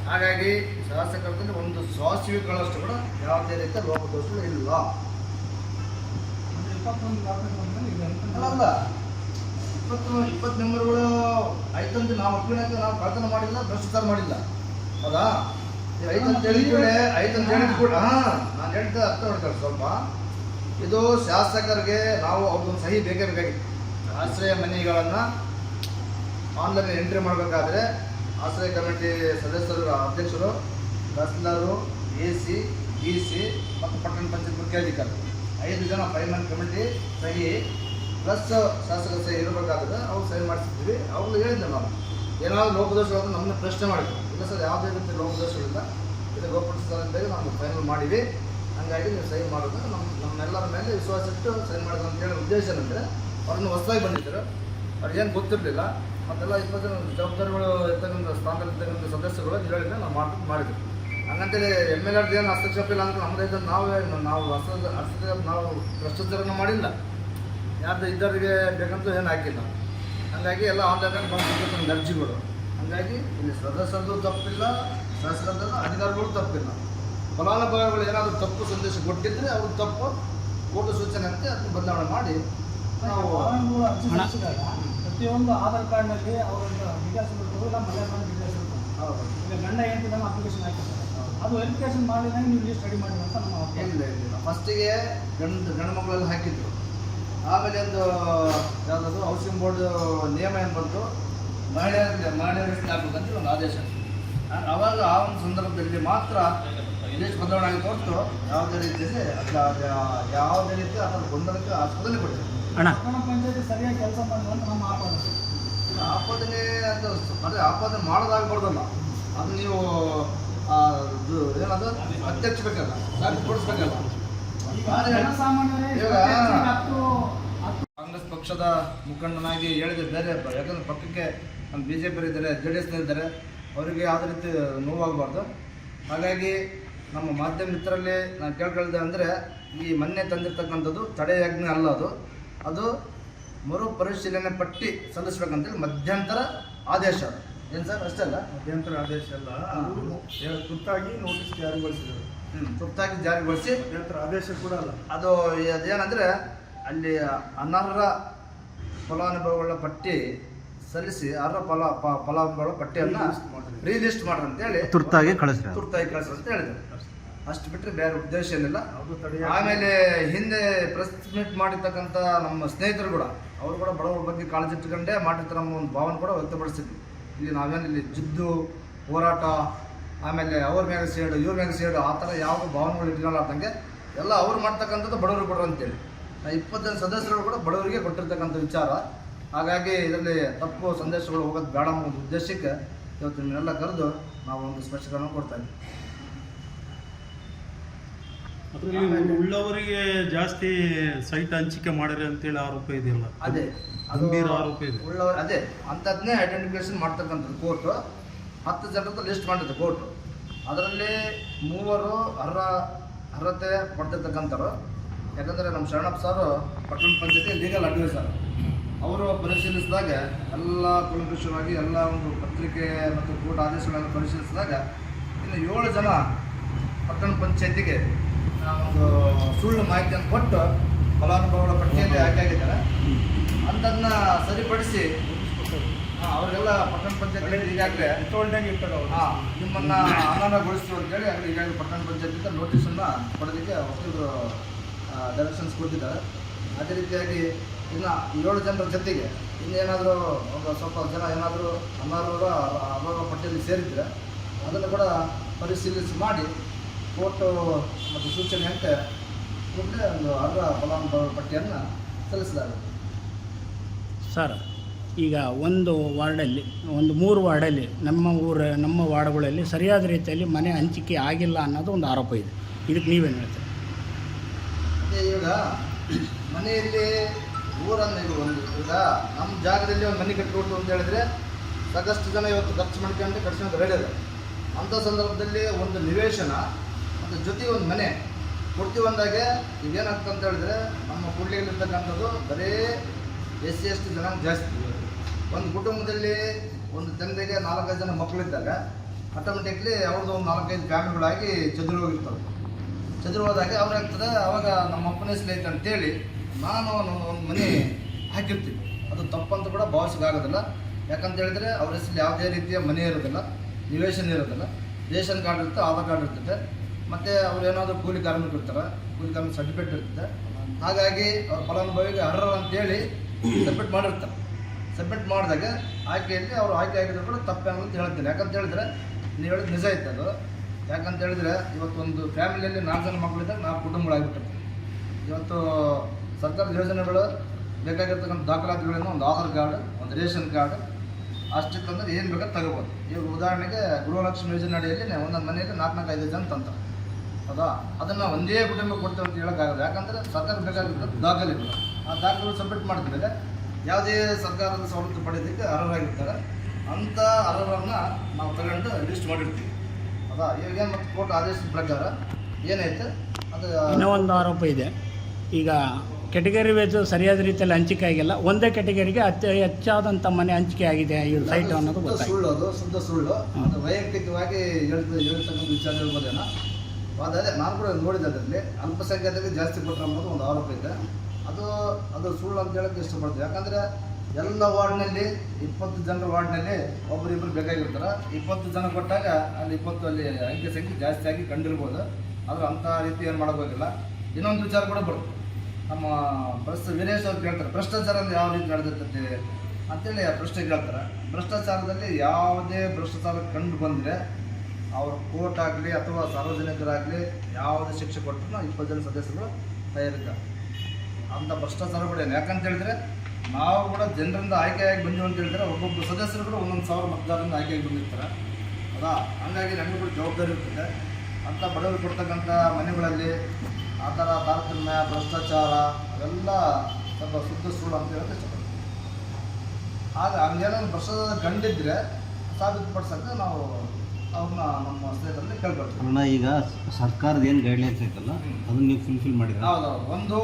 ಹಾಗಾಗಿ ಶಾಸಕರಲ್ಲಿ ಒಂದು ಸಾಸಿವೆಗಳಷ್ಟು ಕೂಡ ಯಾವುದೇ ರೀತಿಯ ಲೋಪದೋಷಗಳು ಇಲ್ಲ ಅಂದ್ರೆ ಇಪ್ಪತ್ತೊಂದು ದಾಖಲೆ ಬಂದ್ಮೇಲೆ ಇದೆ ಅಂತ ಅಲ್ಲ ಇಪ್ಪತ್ತು ಇಪ್ಪತ್ತು ಮೆಂಬರ್ಗಳು ಐತಂತ, ನಾವು ಒಪ್ಪಿನಾಗ ನಾವು ಕಳ್ತನ ಮಾಡಿಲ್ಲ, ಭ್ರಷ್ಟಾಚಾರ ಮಾಡಿಲ್ಲ. ಹೌದಾ? ಐದು ಐತಂತ ಹೇಳಿದ ಐದು ಐತಂತ ಹೇಳಿದ ಕೂಡ ಹಾಂ, ನಾನು ಹೇಳ್ತಾ ಅರ್ಥ ಮಾಡ್ತಾರೆ ಸ್ವಲ್ಪ. ಇದು ಶಾಸಕರಿಗೆ ನಾವು ಅವ್ರದ್ದೊಂದು ಸಹಿ ಬೇಕೇ ಬೇಕಾಗಿತ್ತು. ಆಶ್ರಯ ಮನೆಗಳನ್ನು ಆನ್ಲೈನ್ ಎಂಟ್ರಿ ಮಾಡಬೇಕಾದ್ರೆ ಆಶ್ರಯ ಕಮಿಟಿ ಸದಸ್ಯರು, ಅಧ್ಯಕ್ಷರು, tahsildar, A C, D C ಮತ್ತು ಪಟ್ಟಣ ಪಂಚಾಯತ್ ಮುಖ್ಯಾಧಿಕಾರಿ ಐದು ಜನ ಮ್ಯಾನ್ ಕಮಿಟಿ ಸಹಿ ಪ್ಲಸ್ ಶಾಸಕ ಸಹಿ ಇರಬೇಕಾದ್ರೆ ಅವ್ರು ಸಹಿ ಮಾಡಿಸಿದ್ವಿ ಅವ್ರು ಹೇಳಿದ್ದೆ ನಾನು. ಏನಾದರೂ ಲೋಪದೋಷಗಳನ್ನು ನಮ್ಮನ್ನ ಪ್ರಶ್ನೆ ಮಾಡಿದ್ರು. ಇಲ್ಲ ಸರ್, ಯಾವುದೇ ರೀತಿ ಲೋಪದೋಷಗಳಿಲ್ಲ ಇದು ಗೋಪುರ ನಾವು ಫೈನಲ್ ಮಾಡಿವಿ. ಹಂಗಾಗಿ ನೀವು ಸಹಿ ಮಾಡೋದು. ನಮ್ಮ ನಮ್ಮೆಲ್ಲರ ಮೇಲೆ ವಿಶ್ವಾಸ ಇಟ್ಟು ಸೈನ್ ಮಾಡೋದು ಅಂತೇಳಿ ಉದ್ದೇಶ ಏನಂದರೆ, ಅವ್ರನ್ನ ಹೊಸದಾಗಿ ಬಂದಿದ್ದರು. ಅವ್ರಿಗೇನು ಗೊತ್ತಿರಲಿಲ್ಲ. ಮತ್ತೆಲ್ಲ ಇಪ್ಪತ್ತು ಜವಾಬ್ದಾರಿಗಳು ಇರ್ತಕ್ಕಂಥ ಸ್ಥಾನದಲ್ಲಿ ಇರ್ತಕ್ಕಂಥ ಸದಸ್ಯರು ನೀವು ಹೇಳಿದ್ರೆ ನಾವು ಮಾತು ಮಾಡಿದ್ವಿ ಹಂಗಂತೇಳಿ ಎಂ ಎಲ್ ಆರ್ದು ಏನು ಹಸ್ತಕ್ಷೇಪ ಇಲ್ಲ ಅಂದ್ರೆ ನಮ್ಮದೇ ಇದ್ದ ನಾವೇ ನಾವು ಹಸ್ತ ಹಸ್ತಕ್ಷೇಪ ನಾವು ಭ್ರಷ್ಟಾಚಾರನ ಮಾಡಿಲ್ಲ. ಯಾರ್ದು ಇದ್ದವ್ರಿಗೆ ಬೇಕಂತ ಏನು ಹಾಕಿಲ್ಲ. ಹಂಗಾಗಿ ಎಲ್ಲ ಆನ್ಲೈನ್ ಬಂದಿರ್ತಕ್ಕಂಥ ಅರ್ಜಿಗಳು ಹಂಗಾಗಿ ಇಲ್ಲಿ ಸದಸ್ಯರದ್ದು ತಪ್ಪಿಲ್ಲ ಶಾಸಕರದ್ದು ಅಧಿಕಾರಿಗಳು ತಪ್ಪಿಲ್ಲ. ಫಲಾನುಭವಿಗಳು ಏನಾದರೂ ತಪ್ಪು ಸಂದೇಶ ಕೊಟ್ಟಿದ್ರೆ ಅವ್ರ ತಪ್ಪು ಓಟು ಸೂಚನೆ ಅಂತ ಅದನ್ನು ಬದಲಾವಣೆ ಮಾಡಿ ನಾವು ಪ್ರತಿಯೊಂದು ಆಧಾರ್ ಕಾರ್ಡ್ನಲ್ಲಿ ಅವರ ವಿಕಾಸ ಮನೆ ಇರ್ತವೆ ಹೌದು. ಈಗ ಗಂಡ ಹೆಂಡತಿ ನಮ್ಮ ಅಪ್ಲಿಕೇಶನ್ ಹಾಕಿರ್ತಾರೆ ಅದು ವೆರಿಫಿಕೇಶನ್ ಮಾಡಿದಾಗ ನೀವು ಸ್ಟಡಿ ರೆಡಿ ಮಾಡಿ ಅಂತ ನಮ್ಮ ಇಲ್ಲ ಇಲ್ಲ ಫಸ್ಟಿಗೆ ಗಂಡು ಗಂಡು ಮಕ್ಕಳೆಲ್ಲ ಹಾಕಿದ್ರು. ಆಮೇಲೆ ಒಂದು ಯಾವುದಾದ್ರು ಹೌಸಿಂಗ್ ಬೋರ್ಡ್ ನಿಯಮ ಏನು ಬಂತು? ಮಹಿಳೆಯರಿಗೆ ಮಹಿಳೆಯರಿಗೆ ಹಾಕ್ಬೇಕಂತ ಒಂದು ಆದೇಶ ಆವಾಗ ಅವಾಗ ಆ ಒಂದು ಸಂದರ್ಭದಲ್ಲಿ ಮಾತ್ರ ಇಂಗ್ಲೀಷ್ ಬದಲಾವಣೆ ಆಗಿ ಹೊರತು ಯಾವುದೇ ರೀತಿಯಲ್ಲಿ ಯಾವುದೇ ರೀತಿ ಅದರ ಗೊಂದಲಕ್ಕೆ ಆಸ್ಪತ್ರೆ ಕೊಟ್ಟಿದೆ ಅಣ್ಣ. ಪಟ್ಟಣ ಪಂಚಾಯತಿ ಸರಿಯಾಗಿ ಕೆಲಸ ಮಾಡಿಲ್ಲ ಅಂತ ನಮ್ಮ ಆಪಾದನೆ. ಆಪಾದನೆ ಅಂತ ಅಂದರೆ ಆಪಾದನೆ ಮಾಡೋದಾಗಬಾರ್ದಲ್ಲ. ಅದು ನೀವು ಏನದು? ಹತ್ತು ಕಾಂಗ್ರೆಸ್ ಪಕ್ಷದ ಮುಖಂಡನಾಗಿ ಹೇಳಿದ್ರೆ ಬೇರೆ ಯಾಕಂದ್ರೆ ಪಕ್ಕಕ್ಕೆ ನಮ್ಮ ಬಿ ಜೆ ಪಿ ಇದ್ದಾರೆ ಜೆ ಡಿ ಎಸ್ನಿದ್ದಾರೆ ಅವರಿಗೆ ಯಾವುದೇ ರೀತಿ ನೋವಾಗಬಾರ್ದು. ಹಾಗಾಗಿ ನಮ್ಮ ಮಾಧ್ಯಮ ಮಿತ್ರರಲ್ಲಿ ನಾನು ಕೇಳ್ಕೊಳ್ದೆ ಅಂದರೆ ಈ ಮೊನ್ನೆ ತಂದಿರ್ತಕ್ಕಂಥದ್ದು ತಡೆಯಾಜ್ಞೆ ಅಲ್ಲ ಅದು. ಅದು ಮರು ಪರಿಶೀಲನೆ ಪಟ್ಟಿ ಸಲ್ಲಿಸ್ಬೇಕಂತೇಳಿ ಮಧ್ಯಂತರ ಆದೇಶ ಏನು ಸರ್ ಅಷ್ಟೇ ಅಲ್ಲ? ಮಧ್ಯಂತರ ಆದೇಶ ಅಲ್ಲ. ಅವರು ತುರ್ತಾಗಿ ನೋಟಿಸ್ ಜಾರಿಗೊಳಿಸಿದರು. ತುರ್ತಾಗಿ ಜಾರಿಗೊಳಿಸಿ? ಮಧ್ಯಂತರ ಆದೇಶ ಕೂಡ ಅಲ್ಲ. ಅದು ಅದೇನಂದರೆ ಅಲ್ಲಿ ಅನರ್ಹ ಫಲಾನುಭವಿಗಳ ಪಟ್ಟಿ ಸಲ್ಲಿಸಿ ಅರ್ಹ ಫಲ ಪ- ಫಲಾನುಭವಿಗಳ ಪಟ್ಟಿಯನ್ನು ರೀಲಿಸ್ಟ್ ಮಾಡ್ರಿ. ಅಂತೇಳಿ ತುರ್ತಾಗಿ ಕಳಿಸ್ರಿ. ತುರ್ತಾಗಿ ಕಳಿಸ್ರಿ ಅಂತ ಹೇಳಿದ್ರು. ಅಷ್ಟು ಬಿಟ್ಟರೆ ಬೇರೆ ಉದ್ದೇಶ ಏನಿಲ್ಲ. ಆಮೇಲೆ ಹಿಂದೆ ಪ್ರೆಸ್ ಮೀಟ್ ಮಾಡಿರ್ತಕ್ಕಂಥ ನಮ್ಮ ಸ್ನೇಹಿತರು ಕೂಡ ಅವರು ಕೂಡ ಬಡವರ ಬಗ್ಗೆ ಕಾಳಜಿ ಇಟ್ಕೊಂಡೇ ಮಾಡಿರ್ತಾರೆ ನಮ್ಮ ಒಂದು ಭಾವನೆ ಕೂಡ ವ್ಯಕ್ತಪಡಿಸಿದ್ವಿ. ಇಲ್ಲಿ ನಾವೇನಿಲ್ಲಿ ಜಿದ್ದು ಹೋರಾಟ, ಆಮೇಲೆ ಅವ್ರ ಮೇಲೆ ಸೇಡು, ಇವ್ರ ಮ್ಯಾಗ ಸೇಡು, ಆ ಥರ ಯಾವ ಭಾವನೆಗಳು ಇಟ್ಕೊಳ್ಳಾರ್ದಂಗೆ ಎಲ್ಲ ಅವ್ರು ಮಾಡ್ತಕ್ಕಂಥದ್ದು ಬಡವರು ಕೊಡ್ರು ಅಂತೇಳಿ. ನಾ ಇಪ್ಪತ್ತೈದು ಸದಸ್ಯರು ಕೂಡ ಬಡವರಿಗೆ ಕೊಟ್ಟಿರ್ತಕ್ಕಂಥ ವಿಚಾರ. ಹಾಗಾಗಿ ಇದರಲ್ಲಿ ತಪ್ಪು ಸಂದೇಶಗಳು ಹೋಗೋದು ಬೇಡ ಅನ್ನೋ ಒಂದು ಉದ್ದೇಶಕ್ಕೆ ಇವತ್ತು ನಿಮ್ಮನ್ನೆಲ್ಲ ಕರೆದು ನಾವು ಒಂದು ಸ್ಪಷ್ಟೀಕರಣ ಕೊಡ್ತಾ ಇದ್ದೀವಿ ಅದರಲ್ಲಿ ಉಳ್ಳವರಿಗೆ ಜಾಸ್ತಿ ಸೈಟ್ ಹಂಚಿಕೆ ಮಾಡಿದ್ರೆ ಅಂತೇಳಿ ಆರೋಪ ಇದೆಯಲ್ಲ? ಅದೇ. ಗಂಭೀರ ಆರೋಪ ಇದೆ. ಉಳ್ಳವರು ಅದೇ. ಅಂಥದ್ನೇ ಐಡೆಂಟಿಫಿಕೇಶನ್ ಮಾಡ್ತಕ್ಕಂಥದ್ದು ಕೋರ್ಟು ಹತ್ತು ಜನರದ್ದು ಲಿಸ್ಟ್ ಮಾಡಿದ್ದು ಕೋರ್ಟು ಅದರಲ್ಲಿ ಮೂವರು ಅರ್ಹ ಅರ್ಹತೆ ಪಡ್ತಿರ್ತಕ್ಕಂಥವ್ರು ಯಾಕಂದರೆ ನಮ್ಮ ಶರಣಪ್ಪ ಸಾರು ಪಟ್ಟಣ ಪಂಚಾಯತಿ ಲೀಗಲ್ ಅಡ್ವೈಸರ್ ಅವರು ಪರಿಶೀಲಿಸಿದಾಗ ಎಲ್ಲ ಕುಲಕೃಷವಾಗಿ ಎಲ್ಲ ಒಂದು ಪತ್ರಿಕೆ ಮತ್ತು ಕೋರ್ಟ್ ಆದೇಶಗಳನ್ನು ಪರಿಶೀಲಿಸಿದಾಗ ಇನ್ನು ಏಳು ಜನ ಪಟ್ಟಣ ಪಂಚಾಯತಿಗೆ ಸುಳ್ಳು ಮಾಹಿತಿಯನ್ನು ಕೊಟ್ಟು ಫಲಾನುಭವಿಗಳ ಪಟ್ಟಿಯಲ್ಲಿ ಆಯ್ಕೆಯಾಗಿದ್ದಾರೆ ಅಂಥದನ್ನ ಸರಿಪಡಿಸಿ ಅವರಿಗೆಲ್ಲ ಅವ್ರಿಗೆಲ್ಲ ಪಟ್ಟಣ ಪಂಚಾಯತ್ ಈಗಾಗಲೇ ಹಾಂ ನಿಮ್ಮನ್ನು ಅನರ್ಹಗೊಳಿಸ್ತೀವಿ ಅಂತೇಳಿ ಅವ್ರು ಈಗಾಗಲೇ ಪಟ್ಟಣ ಪಂಚಾಯತಿಂದ ನೋಟಿಸನ್ನು ಕೊಡೋದಕ್ಕೆ ವಕೀಲರು ಡೈರೆಕ್ಷನ್ಸ್ ಕೊಟ್ಟಿದ್ದಾರೆ. ಅದೇ ರೀತಿಯಾಗಿ ಇನ್ನು ಏಳು ಜನರ ಜೊತೆಗೆ ಇನ್ನೇನಾದರೂ ಒಂದು ಸ್ವಲ್ಪ ಜನ ಏನಾದರೂ ಅನರ್ಹರ ಅನರ್ಹ ಪಟ್ಟಿಯಲ್ಲಿ ಸೇರಿದ್ದರೆ ಅದನ್ನು ಕೂಡ ಪರಿಶೀಲಿಸಿ ಮಾಡಿ ಕೋರ್ಟು ಮತ್ತು ಸೂಚನೆಯಂತೆ ಕೂಡಲೇ ಒಂದು ಅರ್ಹ ಫಲಾನುಭವ ಪಟ್ಟಿಯನ್ನು ಸಲ್ಲಿಸಲಾಗುತ್ತೆ. ಸರ್ ಈಗ ಒಂದು ವಾರ್ಡಲ್ಲಿ ಒಂದು ಮೂರು ವಾರ್ಡಲ್ಲಿ ನಮ್ಮ ಊರ ನಮ್ಮ ವಾರ್ಡ್ಗಳಲ್ಲಿ ಸರಿಯಾದ ರೀತಿಯಲ್ಲಿ ಮನೆ ಹಂಚಿಕೆ ಆಗಿಲ್ಲ ಅನ್ನೋದು ಒಂದು ಆರೋಪ ಇದೆ. ಇದಕ್ಕೆ ನೀವೇನು ಹೇಳ್ತೀರಿ? ಅದೇ ಈಗ ಮನೆಯಲ್ಲಿ ಊರನ್ನು ಈಗ ಒಂದು ಈಗ ನಮ್ಮ ಜಾಗದಲ್ಲಿ ಒಂದು ಮನೆ ಕಟ್ಟಿಕೊಟ್ಟು ಅಂತ ಹೇಳಿದ್ರೆ ಸಾಕಷ್ಟು ಜನ ಇವತ್ತು ಖರ್ಚು ಮಾಡ್ಕೊಂಡು ಕಟ್ಸ್ಕೊಂಡು ರೆಡಿ ಇದೆ ಅಂಥ ಸಂದರ್ಭದಲ್ಲಿ ಒಂದು ನಿವೇಶನ ಮತ್ತು ಜೊತೆಗೆ ಒಂದು ಮನೆ. ಕೊಡ್ತೀವಿ ಅಂದಾಗೆ ಈಗೇನಾಗ್ತದೆ ಅಂತ ಹೇಳಿದ್ರೆ ನಮ್ಮ ಕುಡ್ಲಿಗಳಿರ್ತಕ್ಕಂಥದ್ದು ಬರೀ ಎಸ್ ಸಿ ಎಸ್ ಟಿ ಜನ ಜಾಸ್ತಿ. ಒಂದು ಕುಟುಂಬದಲ್ಲಿ ಒಂದು ತಂದೆಗೆ ನಾಲ್ಕೈದು ಜನ ಮಕ್ಕಳಿದ್ದಾಗ ಆಟೋಮೆಟಿಕ್ಲಿ ಅವ್ರದ್ದು ಒಂದು ನಾಲ್ಕೈದು ಫ್ಯಾಮಿಲಿಗಳಾಗಿ ಚದುರು ಹೋಗಿರ್ತವೆ ಚದುರು ಹೋದಾಗ ಅವ್ರಾಗ್ತದೆ, ಅವಾಗ ನಮ್ಮ ಅಪ್ಪನ ಐತೆ ಅಂತೇಳಿ ನಾನು ಒಂದು ಮನೆ ಹಾಕಿರ್ತೀವಿ. ಅದು ತಪ್ಪಂತ ಕೂಡ ಭಾವಿಸೋಕ್ಕಾಗೋದಿಲ್ಲ ಯಾಕಂತ ಹೇಳಿದ್ರೆ ಅವ್ರ ಹೆಸರಲ್ಲಿ ಯಾವುದೇ ರೀತಿಯ ಮನೆ ಇರೋದಿಲ್ಲ, ನಿವೇಶನ ಇರೋದಿಲ್ಲ. ರೇಷನ್ ಕಾರ್ಡ್ ಇರುತ್ತೆ, ಆಧಾರ್ ಕಾರ್ಡ್ ಇರ್ತದೆ ಮತ್ತು ಅವ್ರು ಏನಾದರೂ ಕೂಲಿ ಕಾರ್ಮಿಕ ಇರ್ತಾರೆ, ಕೂಲಿ ಕಾರ್ಮಿಕ ಸರ್ಟಿಫಿಕೇಟ್ ಇರ್ತದೆ ಹಾಗಾಗಿ ಅವ್ರ ಫಲಾನುಭವಿಗೆ ಅರ್ಹರು ಅಂತೇಳಿ ಸಬ್ಮಿಟ್ ಮಾಡಿರ್ತಾರೆ. ಸಬ್ಮಿಟ್ ಮಾಡಿದಾಗ ಆಯ್ಕೆಯಲ್ಲಿ ಅವರು ಆಯ್ಕೆ ಆಗಿದ್ರು ಕೂಡ ತಪ್ಪೇನು ಅಂತ ಹೇಳ್ತೀನಿ ಯಾಕಂತ ಹೇಳಿದ್ರೆ, ನೀವು ಹೇಳಿದ ನಿಜ ಐತೆ ಅದು. ಯಾಕಂತ ಹೇಳಿದ್ರೆ ಇವತ್ತು ಒಂದು ಫ್ಯಾಮಿಲಿಯಲ್ಲಿ ನಾಲ್ಕು ಜನ ಮಕ್ಕಳಿದ್ದಾಗ ನಾಲ್ಕು ಕುಟುಂಬಗಳಾಗ್ಬಿಟ್ಟಿರ್ತವೆ ಇವತ್ತು ಸರ್ಕಾರದ ಯೋಜನೆಗಳು ಬೇಕಾಗಿರ್ತಕ್ಕಂಥ ದಾಖಲಾತಿಗಳನ್ನು ಒಂದು ಆಧಾರ್ ಕಾರ್ಡ್, ಒಂದು ರೇಷನ್ ಕಾರ್ಡ್, ಅಷ್ಟಕ್ಕಂದ್ರೆ ಏನು ಬೇಕಾದ್ರೆ ತಗೋಬೋದು. ಈಗ ಉದಾಹರಣೆಗೆ ಗೃಹಲಕ್ಷ್ಮಿ ಯೋಜನೆ ಅಡಿಯಲ್ಲಿ ಒಂದೊಂದು ಮನೆಯಲ್ಲಿ ನಾಲ್ಕು ನಾಲ್ಕು ಐದು ಜನ ತಂತಾರೆ. ಹೌದಾ ಅದನ್ನು ಒಂದೇ ಕುಟುಂಬ ಕೊಡ್ತೇವೆ ಅಂತ ಹೇಳೋಕ್ಕಾಗಲ್ಲ. ಯಾಕಂದರೆ ಸರ್ಕಾರ ಬೇಕಾಗಿರೋದು ದಾಖಲೆಗಳು. ಆ ದಾಖಲೆಗಳು ಸಬ್ಮಿಟ್ ಮಾಡಿದ್ಮೇಲೆ ಯಾವುದೇ ಸರ್ಕಾರದ ಸವಲತ್ತು ಪಡೆಯೋದಕ್ಕೆ ಅರ್ಹರಾಗಿರ್ತಾರೆ. ಅಂಥ ಅರ್ಹರನ್ನು ನಾವು ತಗೊಂಡು ಲಿಸ್ಟ್ ಮಾಡಿರ್ತೀವಿ. ಅದಾ? ಇವಾಗ ಏನು ಮತ್ತು ಕೋರ್ಟ್ ಆದೇಶದ ಪ್ರಕಾರ ಏನೈತೆ? ಅದು ಇನ್ನೂ ಒಂದು ಆರೋಪ ಇದೆ. ಈಗ ಕೆಟಗರಿ ವೇಜ್ ಸರಿಯಾದ ರೀತಿಯಲ್ಲಿ ಹಂಚಿಕೆ ಆಗಿಲ್ಲ. ಒಂದೇ ಕೆಟಗರಿಗೆ ಅತ್ಯ ಹೆಚ್ಚಾದಂಥ ಮನೆ ಹಂಚಿಕೆ ಆಗಿದೆ ಈ ಸೈಟ್ ಅನ್ನೋದು ಸುಳ್ಳು ಅದು ಶುದ್ಧ ಸುಳ್ಳು. ಅದು ವೈಯಕ್ತಿಕವಾಗಿ ಹೇಳ್ತ ಹೇಳ್ತಕ್ಕಂಥ ವಿಚಾರ ಹೇಳ್ಬೋದೇನೋ ಅದು ನಾನು ಕೂಡ ನೋಡಿದ್ದೆ ಅದರಲ್ಲಿ ಅಲ್ಪಸಂಖ್ಯಾತರಿಗೆ ಜಾಸ್ತಿ ಕೊಟ್ಟರು ಅನ್ನೋದು ಒಂದು ಆರೋಪ ಇದೆ. ಅದು ಅದು ಸುಳ್ಳು ಅಂತ ಹೇಳಕ್ಕೆ ಇಷ್ಟಪಡ್ತೀವಿ ಯಾಕಂದರೆ ಎಲ್ಲ ವಾರ್ಡ್ನಲ್ಲಿ ಇಪ್ಪತ್ತು ಜನರ ವಾರ್ಡ್ನಲ್ಲಿ ಒಬ್ಬರಿಬ್ಬರು ಬೇಕಾಗಿರ್ತಾರೆ. ಇಪ್ಪತ್ತು ಜನ ಕೊಟ್ಟಾಗ ಅಲ್ಲಿ ಇಪ್ಪತ್ತು ಅಲ್ಲಿ ಅಂಕೆ ಸಂಖ್ಯೆ ಜಾಸ್ತಿ ಆಗಿ ಕಂಡಿರ್ಬೋದು. ಆದರೆ ಅಂಥ ರೀತಿ ಏನು ಮಾಡೋಕ್ಕಾಗಿಲ್ಲ ಇನ್ನೊಂದು ವಿಚಾರ ಕೂಡ ಬರುತ್ತೆ. ನಮ್ಮ ಪ್ರಸ್ ವೀರೇಶ್ ಅವ್ರು ಕೇಳ್ತಾರೆ ಭ್ರಷ್ಟಾಚಾರ ಅಂದರೆ ಯಾವ ರೀತಿ ನಡೆದಿರ್ತೈತೆ? ಅಂತೇಳಿ ಪ್ರಶ್ನೆ ಕೇಳ್ತಾರೆ. ಭ್ರಷ್ಟಾಚಾರದಲ್ಲಿ ಯಾವುದೇ ಭ್ರಷ್ಟಾಚಾರ ಕಂಡು ಬಂದರೆ ಅವ್ರ ಕೋರ್ಟ್ ಆಗಲಿ ಅಥವಾ ಸಾರ್ವಜನಿಕರಾಗಲಿ ಯಾವುದೇ ಶಿಕ್ಷೆ ಕೊಟ್ಟರು ಇಪ್ಪತ್ತು ಜನ ಸದಸ್ಯರು ತಯಾರಿದ್ದಾರೆ ಅಂಥ ಭ್ರಷ್ಟಾಚಾರ ಕೂಡ ಯಾಕಂತ ಹೇಳಿದ್ರೆ ನಾವು ಕೂಡ ಜನರಿಂದ ಆಯ್ಕೆಯಾಗಿ ಬಂದೀವಿ ಅಂತ ಹೇಳಿದ್ರೆ ಒಬ್ಬೊಬ್ಬ ಸದಸ್ಯರು ಕೂಡ ಒಂದೊಂದು ಸಾವಿರ ಮತದಾರರಿಂದ ಆಯ್ಕೆಯಾಗಿ ಬಂದಿರ್ತಾರೆ. ಹೌದಾ ಹಂಗಾಗಿ ನಮಗೆ ಕೂಡ ಜವಾಬ್ದಾರಿ ಇರ್ತದೆ. ಅಂಥ ಬಡವರು ಕೊಡ್ತಕ್ಕಂಥ ಮನೆಗಳಲ್ಲಿ ಆ ಥರ ತಾರತಮ್ಯ, ಭ್ರಷ್ಟಾಚಾರ, ಅವೆಲ್ಲ ಸ್ವಲ್ಪ ಶುದ್ಧ ಸುಳ್ಳು ಅಂತ ಹೇಳಕ್ಕೆ ಇಷ್ಟಪಡ್ತೀವಿ ಆಗ ಹಂಗೇನಾದ್ರು ಭ್ರಷ್ಟಾಚಾರ ಕಂಡಿದ್ರೆ ಸಾಬೀತುಪಡಿಸೋಕ್ಕೆ ನಾವು ಅವ್ರನ್ನ ನಮ್ಮ ಸ್ನೇಹಿತರಲ್ಲಿ ಕೇಳ್ಕೊಳ್ತೀವಿ ಅಣ್ಣ ಈಗ ಸರ್ಕಾರದ ಏನು ಗೈಡ್ಲೈನ್ಸ್ ಐತಲ್ಲ ಅದನ್ನ ನೀವು ಫುಲ್ಫಿಲ್ ಮಾಡಿದ್ರೆ? ಹೌದೌದು. ಒಂದು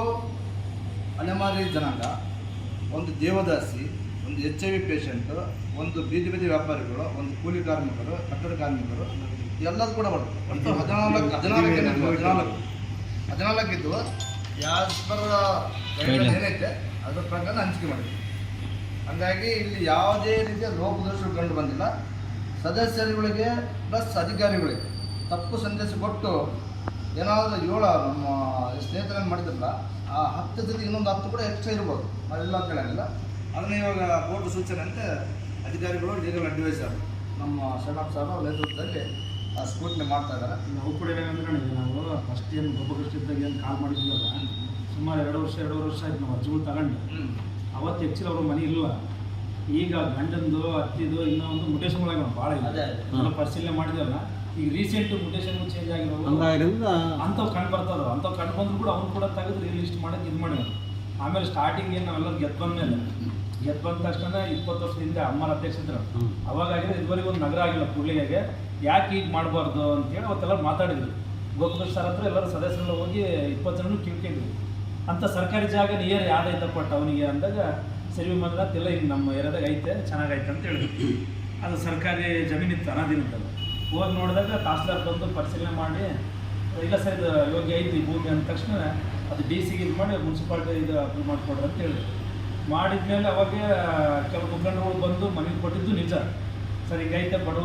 ಅಲೆಮಾರಿ ಜನಾಂಗ ಒಂದು ದೇವದಾಸಿ ಒಂದು ಎಚ್ ಐ ವಿ ಪೇಷಂಟ್ ಒಂದು ಬೀದಿ ಬೀದಿ ವ್ಯಾಪಾರಿಗಳು ಒಂದು ಕೂಲಿ ಕಾರ್ಮಿಕರು ಕಟ್ಟಡ ಕಾರ್ಮಿಕರು ಎಲ್ಲದೂ ಕೂಡ ಬರುತ್ತೆ. ಒಟ್ಟು ಹದಿನಾಲ್ಕು ಹದಿನಾಲ್ಕು. ಹದಿನಾಲ್ಕು ಹದಿನಾಲ್ಕು ಇದ್ದು ಯಾಸ್ ಪರ್ ಏನೈತೆ ಅದ್ರ ಪ್ರಕಾರ ಹಂಚಿಕೆ ಮಾಡಿದ್ವಿ ಹಂಗಾಗಿ ಇಲ್ಲಿ ಯಾವುದೇ ರೀತಿಯ ಲೋಪದೋಷಗಳು ಕಂಡು ಬಂದಿಲ್ಲ. ಸದಸ್ಯರುಗಳಿಗೆ ಪ್ಲಸ್ ಅಧಿಕಾರಿಗಳಿಗೆ ತಪ್ಪು ಸಂದೇಶ ಕೊಟ್ಟು ಏನಾದರೂ ಏಳು ನಮ್ಮ ಸ್ನೇಹಿತರನ್ನು ಮಾಡಿದ್ರಲ್ಲ ಆ ಹತ್ತು ಜೊತೆ ಇನ್ನೊಂದು ಹತ್ತು ಕೂಡ ಎಕ್ಸ್ಟ್ರಾ ಇರ್ಬೋದು. ನಾವೆಲ್ಲ ಅಂತ ಹೇಳಂಗಿಲ್ಲ ಅದನ್ನ ಇವಾಗ ಕೋರ್ಟ್ ಸೂಚನೆ ಅಂತೆ ಅಧಿಕಾರಿಗಳು ಲೀಗಲ್ ಅಡ್ವೈಸರ್ ನಮ್ಮ ಶರಣಪ್ಪ ಸರ್ ಅವ್ರ ನೇತೃತ್ವದಲ್ಲಿ ಆ ಸ್ಕೂಟ್ನಿ ಮಾಡ್ತಾ ಇದ್ದಾರೆ. ನಾವು ಕೂಡ ಏನಂದ್ರೆ ನಾವು ಫಸ್ಟ್ ಏನು ಗೊಬ್ಬರ ಇದ್ದಾಗ ಏನು ಕಾಲ್ ಮಾಡಿದ್ವಲ್ಲ ಸುಮಾರು ಎರಡು ವರ್ಷ ಎರಡೂವರೆ ವರ್ಷ ಆಯ್ತು ನಾವು ಅರ್ಜಿಗಳು ತಗೊಂಡು. ಅವತ್ತು ಹೆಚ್ಚಿನ ಅವ್ರ ಮನೆ ಇಲ್ಲ. ಈಗ ಗಂಡಂದು ಅತ್ತಿದು ಇನ್ನೂ ಒಂದು ಮುಟೇಶನ್ಗಳಾಗ ಭಾಳ ಇದೆ ಪರಿಶೀಲನೆ ಮಾಡಿದೆವಲ್ಲ ಈಗ ರೀಸೆಂಟ್ ಮುಟೇಶನ್ ಚೇಂಜ್ ಆಗಿರೋದು ಅಂತ ಅಂಥವು ಕಂಡು ಬರ್ತದ ಅಂಥವು ಕಂಡು ಬಂದ್ರು ಕೂಡ ಅವ್ನು ಕೂಡ ತೆಗೆದು ಲಿಸ್ಟ್ ಮಾಡಕ್ಕೆ ಇದು ಮಾಡಿದ್ರು ಆಮೇಲೆ ಸ್ಟಾರ್ಟಿಂಗ್ ಏನು ನಾವೆಲ್ಲರೂ ಗೆದ್ದು ಬಂದ್ಮೇಲೆ. ಗೆದ್ದು ಬಂದ ತಕ್ಷಣ ಇಪ್ಪತ್ತು ವರ್ಷದಿಂದ ಹಿಂದೆ ಅಮ್ಮನ ಹ್ಮ್. ಅವಾಗ ಆಗಿದೆ ಇದುವರೆಗೂ ಒಂದು ನಗರ ಆಗಿಲ್ಲ ಕೂಡ್ಲಿಗೆ ಯಾಕೆ ಈಗ ಮಾಡಬಾರ್ದು ಅಂತೇಳಿ ಅವತ್ತೆಲ್ಲ ಮಾತಾಡಿದ್ರು. ಗೋಪುರ ಸರ್ ಹತ್ರ ಎಲ್ಲರೂ ಸದಸ್ಯರೆಲ್ಲ ಹೋಗಿ ಇಪ್ಪತ್ತು ಜನ ಕಿಳ್ಕೊಂಡಿದ್ವಿ ಅಂತ ಸರ್ಕಾರಿ ಜಾಗ ನಿಯರ್ ಯಾವ್ದೈತಪ್ಪ ಕೊಟ್ಟ ಅವನಿಗೆ ಅಂದಾಗ ಸರಿ ಮಾಡಿದಾತಿಲ್ಲ ಈಗ ನಮ್ಮ ಏರಿಯಾದಾಗ ಐತೆ, ಚೆನ್ನಾಗೈತೆ ಅಂತ ಹೇಳಿದ್ರು. ಅದು ಸರ್ಕಾರಿ ಜಮೀನಿತ್ತು ಅನಾದಿನದ್ದು ಹೋಗಿ ನೋಡಿದಾಗ ತಹಸೀಲ್ದಾರ್ ಬಂದು ಪರಿಶೀಲನೆ ಮಾಡಿ, ಇಲ್ಲ ಸರ್, ಇದು ಯೋಗ್ಯ ಐತಿ ಭೂಮಿ ಅಂದ ತಕ್ಷಣ ಅದು ಡಿ ಸಿಗೆ ಇದು ಮಾಡಿ, ಮುನ್ಸಿಪಾಲ್ಟಿ ಇದು ಅಪ್ರೂವ್ ಮಾಡಿಕೊಡ್ರಿ ಅಂತ ಹೇಳಿದ್ರು. ಮಾಡಿದ್ಮೇಲೆ ಅವಾಗ ಕೆಲವು ಮುಖಂಡರುಗಳು ಬಂದು ಮನೆಗೆ ಕೊಟ್ಟಿದ್ದು ನಿಜ. ಸರ್ ಐತೆ, ಬಡವ್ರ